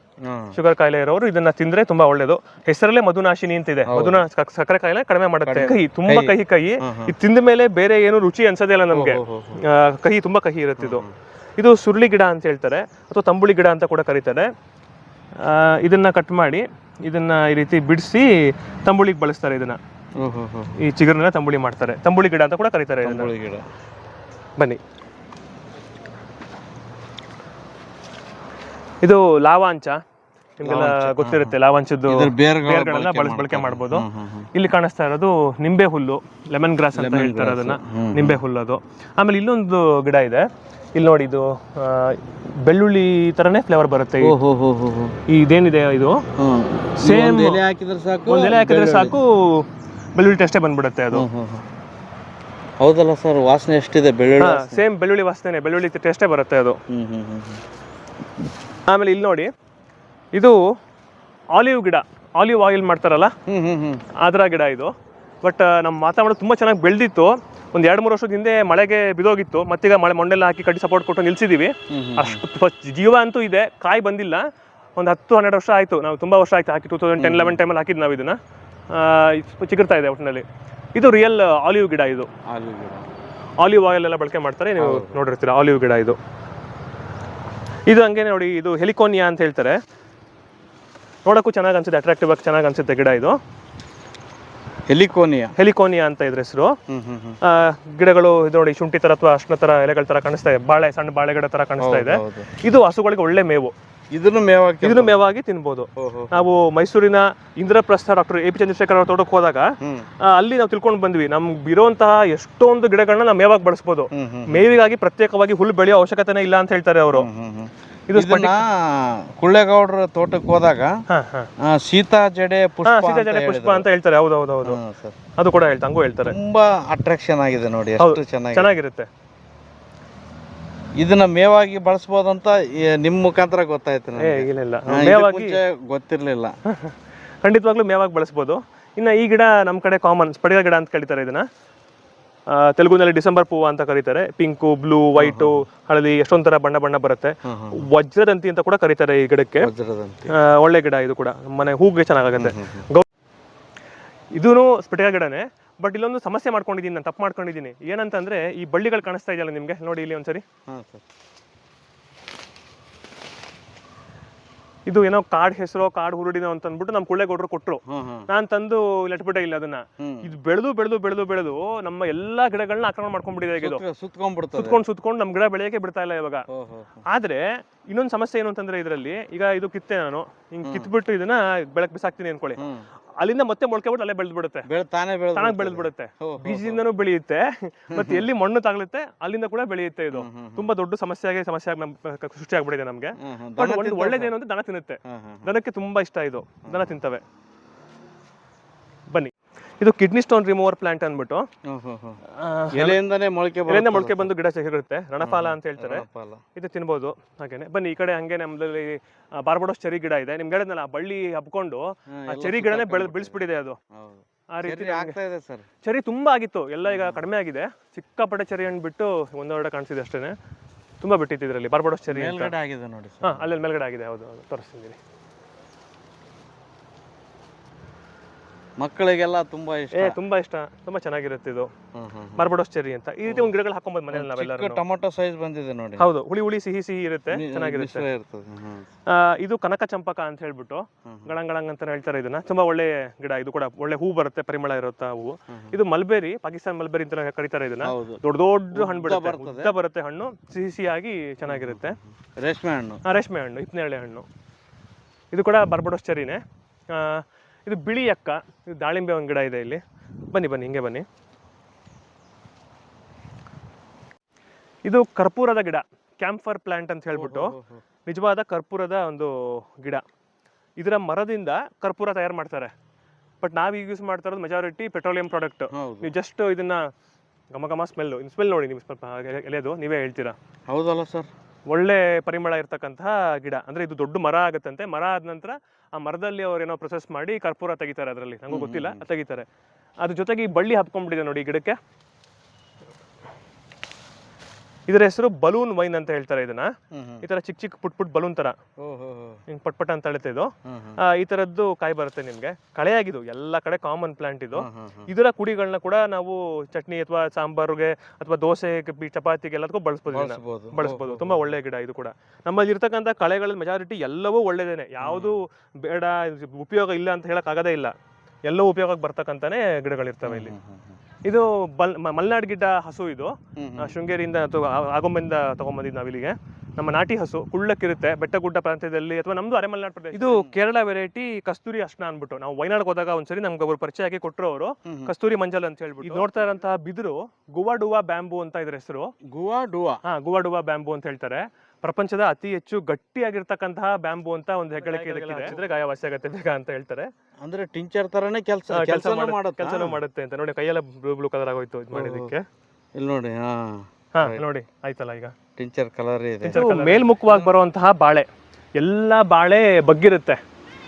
ಶುಗರ್ ಕಾಯಿಲೆ ಇರೋರು ಇದನ್ನ ತಿಂದ್ರೆ ತುಂಬಾ ಒಳ್ಳೇದು. ಹೆಸರಲ್ಲೇ ಮಧುನಾಶಿನಿ ಅಂತ ಇದೆ ಮಧುನಾ ಸಕ್ಕರೆ ಕಾಯಿಲೆ ಕಡಿಮೆ ಮಾಡುತ್ತೆ. ಕಹಿ ತುಂಬಾ ಕಹಿ. ಕಹಿ ಇದು ತಿಂದ ಮೇಲೆ ಬೇರೆ ಏನು ರುಚಿ ಅನ್ಸೋದೇ ಇಲ್ಲ ನಮ್ಗೆ. ಕಹಿ ತುಂಬಾ ಕಹಿ ಇರುತ್ತೆ ಇದು. ಇದು ಸುರುಳಿ ಗಿಡ ಅಂತ ಹೇಳ್ತಾರೆ. ಅಥವಾ ತಂಬುಳಿ ಗಿಡ ಅಂತ ಕೂಡ ಕರೀತಾರೆ. ಇದನ್ನ ಕಟ್ ಮಾಡಿ ಇದನ್ನ ಈ ರೀತಿ ಬಿಡಿಸಿ ತಂಬುಳಿಗೆ ಬಳಸ್ತಾರೆ ಇದನ್ನ. ಈ ಚಿಗುರನ್ನ ತಂಬುಳಿ ಮಾಡ್ತಾರೆ. ತಂಬುಳಿ ಗಿಡ ಅಂತ ಕೂಡ ಕರೀತಾರೆ ಇದನ್ನ. ಬನ್ನಿ. ಇದು ಲಾವಾಂಚ. ನಿಮ್ಗೆಲ್ಲ ಗೊತ್ತಿರುತ್ತೆ ಲಾವಾಂಚದ್ದು ಬೇರ್ಗಳನ್ನ ಬಳಸ್ ಬಳಕೆ ಮಾಡ್ಬೋದು. ಇಲ್ಲಿ ಕಾಣಿಸ್ತಾ ಇರೋದು ನಿಂಬೆ ಹುಲ್ಲು ಲೆಮನ್ ಗ್ರಾಸ್ ಅಂತ ಹೇಳ್ತಾರೆ ಅದನ್ನ ನಿಂಬೆ ಹುಲ್ಲು ಅದು. ಆಮೇಲೆ ಇಲ್ಲೊಂದು ಗಿಡ ಇದೆ. ಇಲ್ಲಿ ನೋಡಿ ಇದು ಬೆಳ್ಳುಳ್ಳಿ ತರನೇ ಫ್ಲೇವರ್ ಬರುತ್ತೆ ಇದೇನಿದೆ ಇದು? ಸೇಮ್ ಒಂದ್ ಎಲೆ ಹಾಕಿದ್ರೆ ಸಾಕು ಒಂದ್ ಎಲೆ ಹಾಕಿದ್ರೆ ಸಾಕು ಬೆಳ್ಳುಳ್ಳಿ ಟೇಸ್ಟೇ ಬಂದ್ಬಿಡುತ್ತೆ ಅದು. ಹೌದಲ್ಲ ಸರ್ ವಾಸನೆ ಎಷ್ಟಿದೆ ಬೆಳ್ಳುಳ್ಳಿ ಸೇಮ್ ಬೆಳ್ಳುಳ್ಳಿ ವಾಸನೆ ಬೆಳ್ಳುಳ್ಳಿ ಟೇಸ್ಟೇ ಬರುತ್ತೆ ಅದು. ಆಮೇಲೆ ಇಲ್ಲಿ ನೋಡಿ ಇದು ಆಲಿವ್ ಗಿಡ ಆಲಿವ್ ಆಯಿಲ್ ಮಾಡ್ತಾರಲ್ಲ? ಅದರ ಗಿಡ ಇದು. ಬಟ್ ನಮ್ಮ ವಾತಾವರಣ ತುಂಬ ಚೆನ್ನಾಗಿ ಬೆಳೆದಿತ್ತು. ಒಂದು ಎರಡು ಮೂರು ವರ್ಷದ ಹಿಂದೆ ಮಳೆಗೆ ಬಿದೋಗಿತ್ತು. ಮತ್ತೀಗ ಮಳೆ ಮಣ್ಣೆಲ್ಲ ಹಾಕಿ ಕಟ್ಟಿ ಸಪೋರ್ಟ್ ಕೊಟ್ಟು ನಿಲ್ಸಿದೀವಿ. ಅಷ್ಟು ಫಸ್ಟ್ ಜೀವ ಅಂತೂ ಇದೆ. ಕಾಯಿ ಬಂದಿಲ್ಲ. ಒಂದು ಹತ್ತು ಹನ್ನೆರಡು ವರ್ಷ ಆಯಿತು. ನಾವು ತುಂಬ ವರ್ಷ ಆಯ್ತು ಹಾಕಿ. ಟೂ ತೌಸಂಡ್ ಟೆನ್ ಲೆವೆನ್ ಟೈಮಲ್ಲಿ ಹಾಕಿದ್ದು ನಾವು ಇದನ್ನ. ಆ, ಚಿಗುರ್ತಾ ಇದೆ ಒಟ್ಟಿನಲ್ಲಿ ಇದು ರಿಯಲ್ ಆಲಿವ್ ಗಿಡ ಇದು. ಆಲೂ ಆಲಿವ್ ಆಯಿಲ್ ಎಲ್ಲ ಬಳಕೆ ಮಾಡ್ತಾರೆ. ನೀವು ನೋಡಿರ್ತೀರ ಆಲಿವ್ ಗಿಡ ಇದು. ಇದು ಹಂಗೆ ನೋಡಿ ಇದು ಹೆಲಿಕೋನಿಯಾ ಅಂತ ಹೇಳ್ತಾರೆ. ನೋಡಕ್ಕೂ ಚೆನ್ನಾಗಿ ಅನ್ಸುತ್ತೆ ಅಟ್ರಾಕ್ಟಿವ್ ಆಗಿ ಚೆನ್ನಾಗಿ ಅನ್ಸುತ್ತೆ ಗಿಡ ಇದು. ಹೆಲಿಕೋನಿಯಾ. ಹೆಲಿಕೋನಿಯಾ ಅಂತ ಇದ್ರ ಹೆಸರು. ಗಿಡಗಳು ಇದು ನೋಡಿ ಶುಂಠಿ ತರ ಅಥವಾ ಅರ್ಶನ ತರ ಎಲೆಗಳ ತರ ಕಾಣಿಸ್ತಾ ಇದೆ. ಬಾಳೆ ಸಣ್ಣ ಬಾಳೆ ಗಿಡ ತರ ಕಾಣಿಸ್ತಾ ಇದೆ. ಇದು ಹಸುಗಳಿಗೆ ಒಳ್ಳೆ ಮೇವು. ಇದನ್ನು ಮೇವಾಗಿ ಇದನ್ನು ಮೇವಾಗಿ ತಿನ್ಬೋದು. ನಾವು ಮೈಸೂರಿನ Indraprastha doctor A P Chandrashekhar ಅವ್ರ ತೋಟಕ್ಕೆ ಹೋದಾಗ ಅಲ್ಲಿ ನಾವು ತಿಳ್ಕೊಂಡು ಬಂದ್ವಿ ನಮ್ಗೆ ಇರುವಂತಹ ಎಷ್ಟೊಂದು ಗಿಡಗಳನ್ನ ನಾವು ಮೇವಾಗಿ ಬಳಸ್ಬೋದು. ಮೇವಿಗಾಗಿ ಪ್ರತ್ಯೇಕವಾಗಿ ಹುಲ್ಲು ಬೆಳೆಯೋ ಅವಶ್ಯಕತೆನೇ ಇಲ್ಲ ಅಂತ ಹೇಳ್ತಾರೆ ಅವರು. ಇದು ಕುಳ್ಳೇಗೌಡರ ತೋಟಕ್ಕೆ ಹೋದಾಗ ಸೀತಾ ಜಡೆ ಪುಷ್ಪ ಸೀತಾ ಅಂತ ಜಡೆ ಪುಷ್ಪ ಅಂತ ಹೇಳ್ತಾರೆ. ಹೌದು ಹೌದು ಹೌದು. ಅದು ಕೂಡ ಹೇಳ್ತಾ ಹಂಗೂ ಹೇಳ್ತಾರೆ. ತುಂಬಾ ಅಟ್ರಾಕ್ಷನ್ ಆಗಿದೆ ನೋಡಿ ಚೆನ್ನಾಗಿರುತ್ತೆ. ಇದನ್ನ ಮೇವಾಗಿ ಬಳಸ್ಬೋದಂತ ನಿಮ್ ಮುಖಾಂತರ ಗೊತ್ತಾಯ್ತು ಏ ನನಗೆ. ಇಲ್ಲ ಇಲ್ಲ. ಹಾ, ಇದಕ್ಕೆ ಮೇವಾಗಿ ಮುಂಚೆ ಗೊತ್ತಿರ್ಲಿಲ್ಲ. ಖಂಡಿತವಾಗ್ಲೂ ಮೇವಾಗಿ ಬಳಸ್ಬೋದು. ಇನ್ನ ಈ ಗಿಡ ನಮ್ಮ ಕಡೆ ಕಾಮನ್ ಸ್ಪಡಿಗ ಗಿಡ ಅಂತ ಕರೀತಾರೆ ಇದನ್ನ. ಆ, ತೆಲುಗುನಲ್ಲಿ ಡಿಸೆಂಬರ್ ಪೂವ ಅಂತ ಕರೀತಾರೆ. ಪಿಂಕು ಬ್ಲೂ ವೈಟು ಹಳದಿ ಎಷ್ಟೊಂದರ ಬಣ್ಣ ಬಣ್ಣ ಬರುತ್ತೆ. ವಜ್ರದಂತಿ ಅಂತ ಕೂಡ ಕರೀತಾರೆ ಈ ಗಿಡಕ್ಕೆ. ವಜ್ರದಂತೆ. ಆ, ಒಳ್ಳೆ ಗಿಡ ಇದು ಕೂಡ. ಮನೆ ಹೂಗೆ ಚೆನ್ನಾಗಾಗುತ್ತೆ. ಗೌ ಇದೂ ಸ್ಪಟಿಕ ಗಿಡನೇ. ಬಟ್ ಇಲ್ಲೊಂದು ಸಮಸ್ಯೆ ಮಾಡ್ಕೊಂಡಿದ್ದೀನಿ ನಾನು ತಪ್ಪು ಮಾಡ್ಕೊಂಡಿದ್ದೀನಿ. ಏನಂತಂದ್ರೆ ಈ ಬಳ್ಳಿಗಳು ಕಾಣಿಸ್ತಾ ಇದೆಯಲ್ಲ ನಿಮಗೆ? ನೋಡಿ ಇಲ್ಲಿ ಒಂದ್ಸರಿ. ಹಾ ಸರ್. ಇದು ಏನೋ ಕಾಡ್ ಹೆಸರು ಕಾಡ್ ಹುರುಡಿನ ಅಂತ ಅಂದ್ಬಿಟ್ಟು ನಮ್ಮ ಕೊಳ್ಳೇಗೌಡರು ಕೊಟ್ಟರು ನಾನ್ ತಂದು ಲಟ್ಬಿಟ್ಟೆ ಇಲ್ಲ ಅದನ್ನ. ಇದು ಬೆಳೆದು ಬೆಳೆದು ಬೆಳೆದು ಬೆಳೆದು ನಮ್ಮ ಎಲ್ಲಾ ಗಿಡಗಳನ್ನ ಆಕ್ರಮಣ ಮಾಡ್ಕೊಂಡ್ಬಿಟ್ಟಿದೆ ಈಗ ಇದು ಸುತ್ಕೊಂಡು ಸುತ್ಕೊಂಡು ನಮ್ಮ ಗಿಡ ಬೆಳೆಯಕ್ಕೆ ಬಿಡ್ತಾ ಇಲ್ಲ ಇವಾಗ. ಆದ್ರೆ ಇನ್ನೊಂದು ಸಮಸ್ಯೆ ಏನು ಅಂತಂದ್ರೆ ಇದರಲ್ಲಿ ಈಗ ಇದು ಕಿತ್ತೆ ನಾನು. ಹಿಂಗ್ ಕಿತ್ಬಿಟ್ಟು ಇದನ್ನ ಬೆಳಕ್ ಬಿಸಾಕ್ತೀನಿ ಅನ್ಕೊಳ್ಳಿ. ಅಲ್ಲಿಂದ ಮತ್ತೆ ಮೊಳಕೆ ಬಿಟ್ಟು ಅಲ್ಲೇ ಬೆಳೆದು ಬಿಡುತ್ತೆ ತಾನೇ ಬೆಳೆದು ತಾನಾಗ್ ಬೆಳೆದು ಬಿಡುತ್ತೆ ಬೀಜದಿಂದನೂ ಬೆಳೆಯುತ್ತೆ. ಮತ್ತೆ ಎಲ್ಲಿ ಮಣ್ಣು ತಾಗ್ಲುತ್ತೆ ಅಲ್ಲಿಂದ ಕೂಡ ಬೆಳೆಯುತ್ತೆ ಇದು. ತುಂಬಾ ದೊಡ್ಡ ಸಮಸ್ಯೆಯಾಗಿ ಸಮಸ್ಯೆ ಸೃಷ್ಟಿ ಆಗ್ಬಿಟ್ಟಿದೆ ನಮ್ಗೆ. ಬಟ್ ಒಂದು ಒಳ್ಳೇದೇನು ಅಂದ್ರೆ ದನ ತಿನ್ನುತ್ತೆ. ದನಕ್ಕೆ ತುಂಬಾ ಇಷ್ಟ ಇದು. ದನ ತಿಂತವೆ. ಇದು ಕಿಡ್ನಿ ಸ್ಟೋನ್ ರಿಮೂವರ್ ಪ್ಲಾಂಟ್ ಅಂದ್ಬಿಟ್ಟು. ಎಲೆಯಿಂದಾನೇ ಮೊಳಕೆ ಎಲೆಯಿಂದ ಮೊಳಕೆ ಬಂದು ಗಿಡ ಸಿಗುತ್ತೆ ರಣಫಾಲ ಅಂತ ಹೇಳ್ತಾರೆ. ಇದು ತಿನ್ಬೋದು. ಹಾಗೇನೆ. ಬನ್ನಿ ಈ ಕಡೆ ಹಂಗೆ ನಮ್ಮಲ್ಲಿ ಬಾರ್ಬಡೋಸ್ ಚೆರಿ ಗಿಡ ಇದೆ. ನಿಮ್ಗೆ ಹೇಳಿದ್ನಲ್ಲ ಆ ಬಳ್ಳಿ ಹಬ್ಕೊಂಡು ಆ ಚೆರಿ ಗಿಡನೇ ಬೆಳೆ ಸುತ್ತಾಕ್ಬಿಟ್ಟಿದೆ. ಬೆಳೆಸ್ಬಿಟ್ಟಿದೆ ಅದು. ಆ ರೀತಿ ಸರಿ. ಚೆರಿ ತುಂಬಾ ಆಗಿತ್ತು. ಎಲ್ಲ ಈಗ ಕಡಿಮೆ ಆಗಿದೆ. ಸಿಕ್ಕಾಪಟ್ಟೆ ಚೆರಿ ಹಣ್ಣು ಬಿಟ್ಟು ಒಂದೆರಡು ಕಾಣಿಸಿದೆ ಅಷ್ಟೇನೆ. ತುಂಬಾ ಬಿಟ್ಟಿತ್ತು ಇದರಲ್ಲಿ ಬಾರ್ಬಡೋಸ್ ಚೆರಿ ಆಗಿದೆ ನೋಡಿ ಹಾ ಅಲ್ಲಿ ಮೇಲ್ಗಡೆ ಆಗಿದೆ. ಹೌದು ಹೌದು. ತೋರಿಸ್ತಿದ್ದೀನಿ ಮಕ್ಕಳಿಗೆಲ್ಲ ತುಂಬಾ ಇಷ್ಟ. ಏ ತುಂಬಾ ಇಷ್ಟ. ತುಂಬಾ ಚೆನ್ನಾಗಿರುತ್ತೆ ಇದು. ಬಾರ್ಬಡೋಸ್ ಚೆರಿ ಅಂತ. ಈ ರೀತಿ ಒಂದು ಗಿಡಗಳು ಹಾಕೊಂಬೋದು ಮನೇಲಿ ನಾವೆಲ್ಲ ಟೊಮೊಟೊ ಸೈಜ್ ಬಂದಿದೆ ನೋಡಿ. ಹೌದು ಹುಳಿ ಹುಳಿ ಸಿಹಿ ಸಿಹಿ ಇರುತ್ತೆ ಚೆನ್ನಾಗಿರುತ್ತೆ. ಇದು ಕನಕ ಚಂಪಕ ಅಂತ ಹೇಳ್ಬಿಟ್ಟು ಹ್ಮ್. ಗಳಂಗ್ ಗಳಂಗ್ ಅಂತ ಹೇಳ್ತಾರೆ ಇದನ್ನ. ತುಂಬಾ ಒಳ್ಳೆ ಗಿಡ ಇದು ಕೂಡ ಒಳ್ಳೆ ಹೂ ಬರುತ್ತೆ ಪರಿಮಳ ಇರುತ್ತೆ ಹೂವು. ಇದು ಮಲ್ಬೇರಿ ಪಾಕಿಸ್ತಾನ ಮಲ್ಬೇರಿ ಅಂತ ಕರೀತಾರೆ ಇದನ್ನ. ದೊಡ್ಡ ದೊಡ್ಡ ಹಣ್ಣು ಬಿಡುತ್ತೆ. ಉದ್ದ ಬರುತ್ತೆ ಹಣ್ಣು ಸಿಹಿ ಸಿಹಿಯಾಗಿ ಚೆನ್ನಾಗಿರುತ್ತೆ. ರೇಷ್ಮೆ ಹಣ್ಣು. ರೇಷ್ಮೆ ಹಣ್ಣು ಇತ್ನೇಳೆ ಹಣ್ಣು. ಇದು ಕೂಡ ಬರ್ಬಡೋಸ್ ಚೆರಿನೇ ಆ, ಇದು ಬಿಳಿ ಅಕ್ಕ ಇದು ದಾಳಿಂಬೆ ಒಂದು ಗಿಡ ಇದೆ ಇಲ್ಲಿ. ಬನ್ನಿ ಬನ್ನಿ ಹಿಂಗೆ ಬನ್ನಿ. ಇದು ಕರ್ಪೂರದ ಗಿಡ ಕ್ಯಾಂಫರ್ ಪ್ಲಾಂಟ್ ಅಂತ ಹೇಳ್ಬಿಟ್ಟು ನಿಜವಾದ ಕರ್ಪೂರದ ಒಂದು ಗಿಡ. ಇದರ ಮರದಿಂದ ಕರ್ಪೂರ ತಯಾರು ಮಾಡ್ತಾರೆ. ಬಟ್ ನಾವೀಗ ಯೂಸ್ ಮಾಡ್ತಾ ಇರೋದು ಮೆಜಾರಿಟಿ ಪೆಟ್ರೋಲಿಯಂ ಪ್ರಾಡಕ್ಟ್ ನೀವು ಜಸ್ಟ್ ಇದನ್ನ ಗಮ ಘಮ ಸ್ಮೆಲ್ ಸ್ಮೆಲ್ ನೋಡಿ ನೀವು ಸ್ವಲ್ಪ ಎಲೆದು ನೀವೇ ಹೇಳ್ತೀರಾ? ಹೌದಲ್ಲ ಸರ್ ಒಳ್ಳೆ ಪರಿಮಳ ಇರ್ತಕ್ಕಂತಹ ಗಿಡ. ಅಂದ್ರೆ ಇದು ದೊಡ್ಡ ಮರ ಆಗತ್ತಂತೆ. ಮರ ಆದ ನಂತರ ಆ ಮರದಲ್ಲಿ ಅವ್ರು ಏನೋ ಪ್ರೊಸೆಸ್ ಮಾಡಿ ಕರ್ಪೂರ ತೆಗಿತಾರೆ ಅದರಲ್ಲಿ. ನಂಗೂ ಗೊತ್ತಿಲ್ಲ ತೆಗಿತಾರೆ. ಅದ್ರ ಜೊತೆಗೆ ಈ ಬಳ್ಳಿ ಹಬ್ಕೊಂಡ್ಬಿಟ್ಟಿದೆ ನೋಡಿ ಈ ಗಿಡಕ್ಕೆ. ಇದರ ಹೆಸರು ಬಲೂನ್ ವೈನ್ ಅಂತ ಹೇಳ್ತಾರೆ ಇದನ್ನ. ಈ ತರ ಚಿಕ್ಕ ಚಿಕ್ಕ ಪುಟ್ ಪುಟ್ ಬಲೂನ್ ತರ. ಹಿಂಗ್ ಪಟ್ ಪಟ್ ಅಂತ ಅಳುತ್ತೆ ಇದು. ಈ ತರದ್ದು ಕಾಯಿ ಬರುತ್ತೆ ನಿಮ್ಗೆ. ಕಳೆಯಾಗಿದು ಎಲ್ಲಾ ಕಡೆ ಕಾಮನ್ ಪ್ಲಾಂಟ್ ಇದು. ಇದರ ಕುಡಿಗಳನ್ನ ಕೂಡ ನಾವು ಚಟ್ನಿ ಅಥವಾ ಸಾಂಬಾರ್ಗೆ ಅಥವಾ ದೋಸೆ ಚಪಾತಿಗೆ ಎಲ್ಲದಕ್ಕೂ ಬಳಸ್ಬೋದು. ಬಳಸ್ಬೋದು. ತುಂಬಾ ಒಳ್ಳೆ ಗಿಡ ಇದು ಕೂಡ. ನಮ್ಮಲ್ಲಿ ಇರ್ತಕ್ಕಂಥ ಕಳೆಗಳ ಮೆಜಾರಿಟಿ ಎಲ್ಲವೂ ಒಳ್ಳೇದೇನೆ. ಯಾವುದು ಬೇಡ ಉಪಯೋಗ ಇಲ್ಲ ಅಂತ ಹೇಳಕ್ ಆಗದೇ ಇಲ್ಲ. ಎಲ್ಲವೂ ಉಪಯೋಗಕ್ಕೆ ಬರ್ತಕ್ಕಂತಾನೆ ಗಿಡಗಳಿರ್ತವೆ ಇಲ್ಲಿ. ಇದು ಬಲ್ ಮ- ಮಲ್ನಾಡ್ ಗಿಡ್ಡ ಹಸು ಇದು. ಆ, ಶೃಂಗೇರಿಯಿಂದ ಅಥವಾ ಆ- ಆಗೊಂಬೆಯಿಂದ ತಗೊಂಬಂದಿದ್ದು ಇಲ್ಲಿಗೆ ನಮ್ಮ ನಾಟಿ ಹಸು ಕುಳ್ಳಕ್ಕಿರುತ್ತೆ ಬೆಟ್ಟ ಗುಡ್ಡ ಪ್ರಾಂತ್ಯದಲ್ಲಿ ಅಥವಾ ನಮ್ದು ಅರೆ ಮಲೆನಾಡು ಪ್ರದೇಶ. ಇದು ಕೇರಳ ವೆರೈಟಿ ಕಸ್ತೂರಿ ಅಷ್ಟ ಅನ್ಬಿಟ್ಟು ನಾವು ವೈನಾಡ್ ಹೋದಾಗ ಒಂದ್ಸರಿ ನಮ್ಗೆ ಒಬ್ರು ಪರಿಚಯ ಆಗಿ ಕೊಟ್ಟರು ಅವರು. ಕಸ್ತೂರಿ ಮಂಜಲ್ ಅಂತ ಹೇಳ್ಬಿಟ್ಟು. ಇದು ನೋಡ್ತಾ ಇರೋಂತಹ ಬಿದಿರು ಗುವಾಡುವಾ ಬ್ಯಾಂಬು ಅಂತ ಇದ್ರ ಹೆಸರು. ಗುವಾ ಡುವಾ ಹಾ ಗುವಾಡುವಾ ಬ್ಯಾಂಬು ಅಂತ ಹೇಳ್ತಾರೆ. ಪ್ರಪಂಚದ ಅತಿ ಹೆಚ್ಚು ಗಟ್ಟಿಯಾಗಿರ್ತಕ್ಕಂತಹ ಬ್ಯಾಂಬು ಅಂತ ಒಂದು ಹೆಗ್ಗಳಿಕೆ ಇದಕ್ಕೆ ಗಾಯ ವಾಸಿ ಆಗತ್ತೆ ಬೇಗ ಅಂತ ಹೇಳ್ತಾರೆ. ಅಂದ್ರೆ ಟಿಂಚರ್ ತರನೇ ಕೆಲಸ ಕೆಲಸ ಕೆಲಸ ಮಾಡುತ್ತೆ ಕೆಲಸನೂ ಮಾಡುತ್ತೆ ಅಂತ. ನೋಡಿ ಕೈಯೆಲ್ಲ ಬ್ಲೂ ಬ್ಲೂ ಕಲರ್ ಆಗೋಯ್ತು ಇದು ಮಾಡಿದಕ್ಕೆ ಇಲ್ಲಿ ನೋಡಿ ಹಾ. ಹಾ ನೋಡಿ ಆಯ್ತಲ್ಲ ಈಗ. ಟಿಂಚರ್ ಕಲರ್ ಇದೆ. ಮೇಲ್ಮುಖವಾಗಿ ಬರುವಂತಹ ಬಾಳೆ. ಎಲ್ಲಾ ಬಾಳೆ ಬಗ್ಗಿರುತ್ತೆ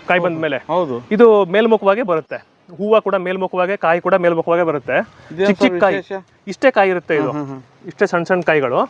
ಕಾಯಿ ಬಂದ ಮೇಲೆ ಹೌದು. ಇದು ಮೇಲ್ಮುಖವಾಗಿ ಬರುತ್ತೆ. ಹೂವ ಕೂಡ ಮೇಲ್ಮುಖವಾಗಿ ಕಾಯಿ ಕೂಡ ಮೇಲ್ಮುಖವಾಗಿ ಬರುತ್ತೆ. ಚಿಕ್ಕ ಚಿಕ್ಕ ಕಾಯಿ. ಇಷ್ಟೇ ಕಾಯಿ ಇರುತ್ತೆ ಇದು. ಇಷ್ಟೇ ಸಣ್ಣ ಸಣ್ಣ ಕಾಯಿಗಳು.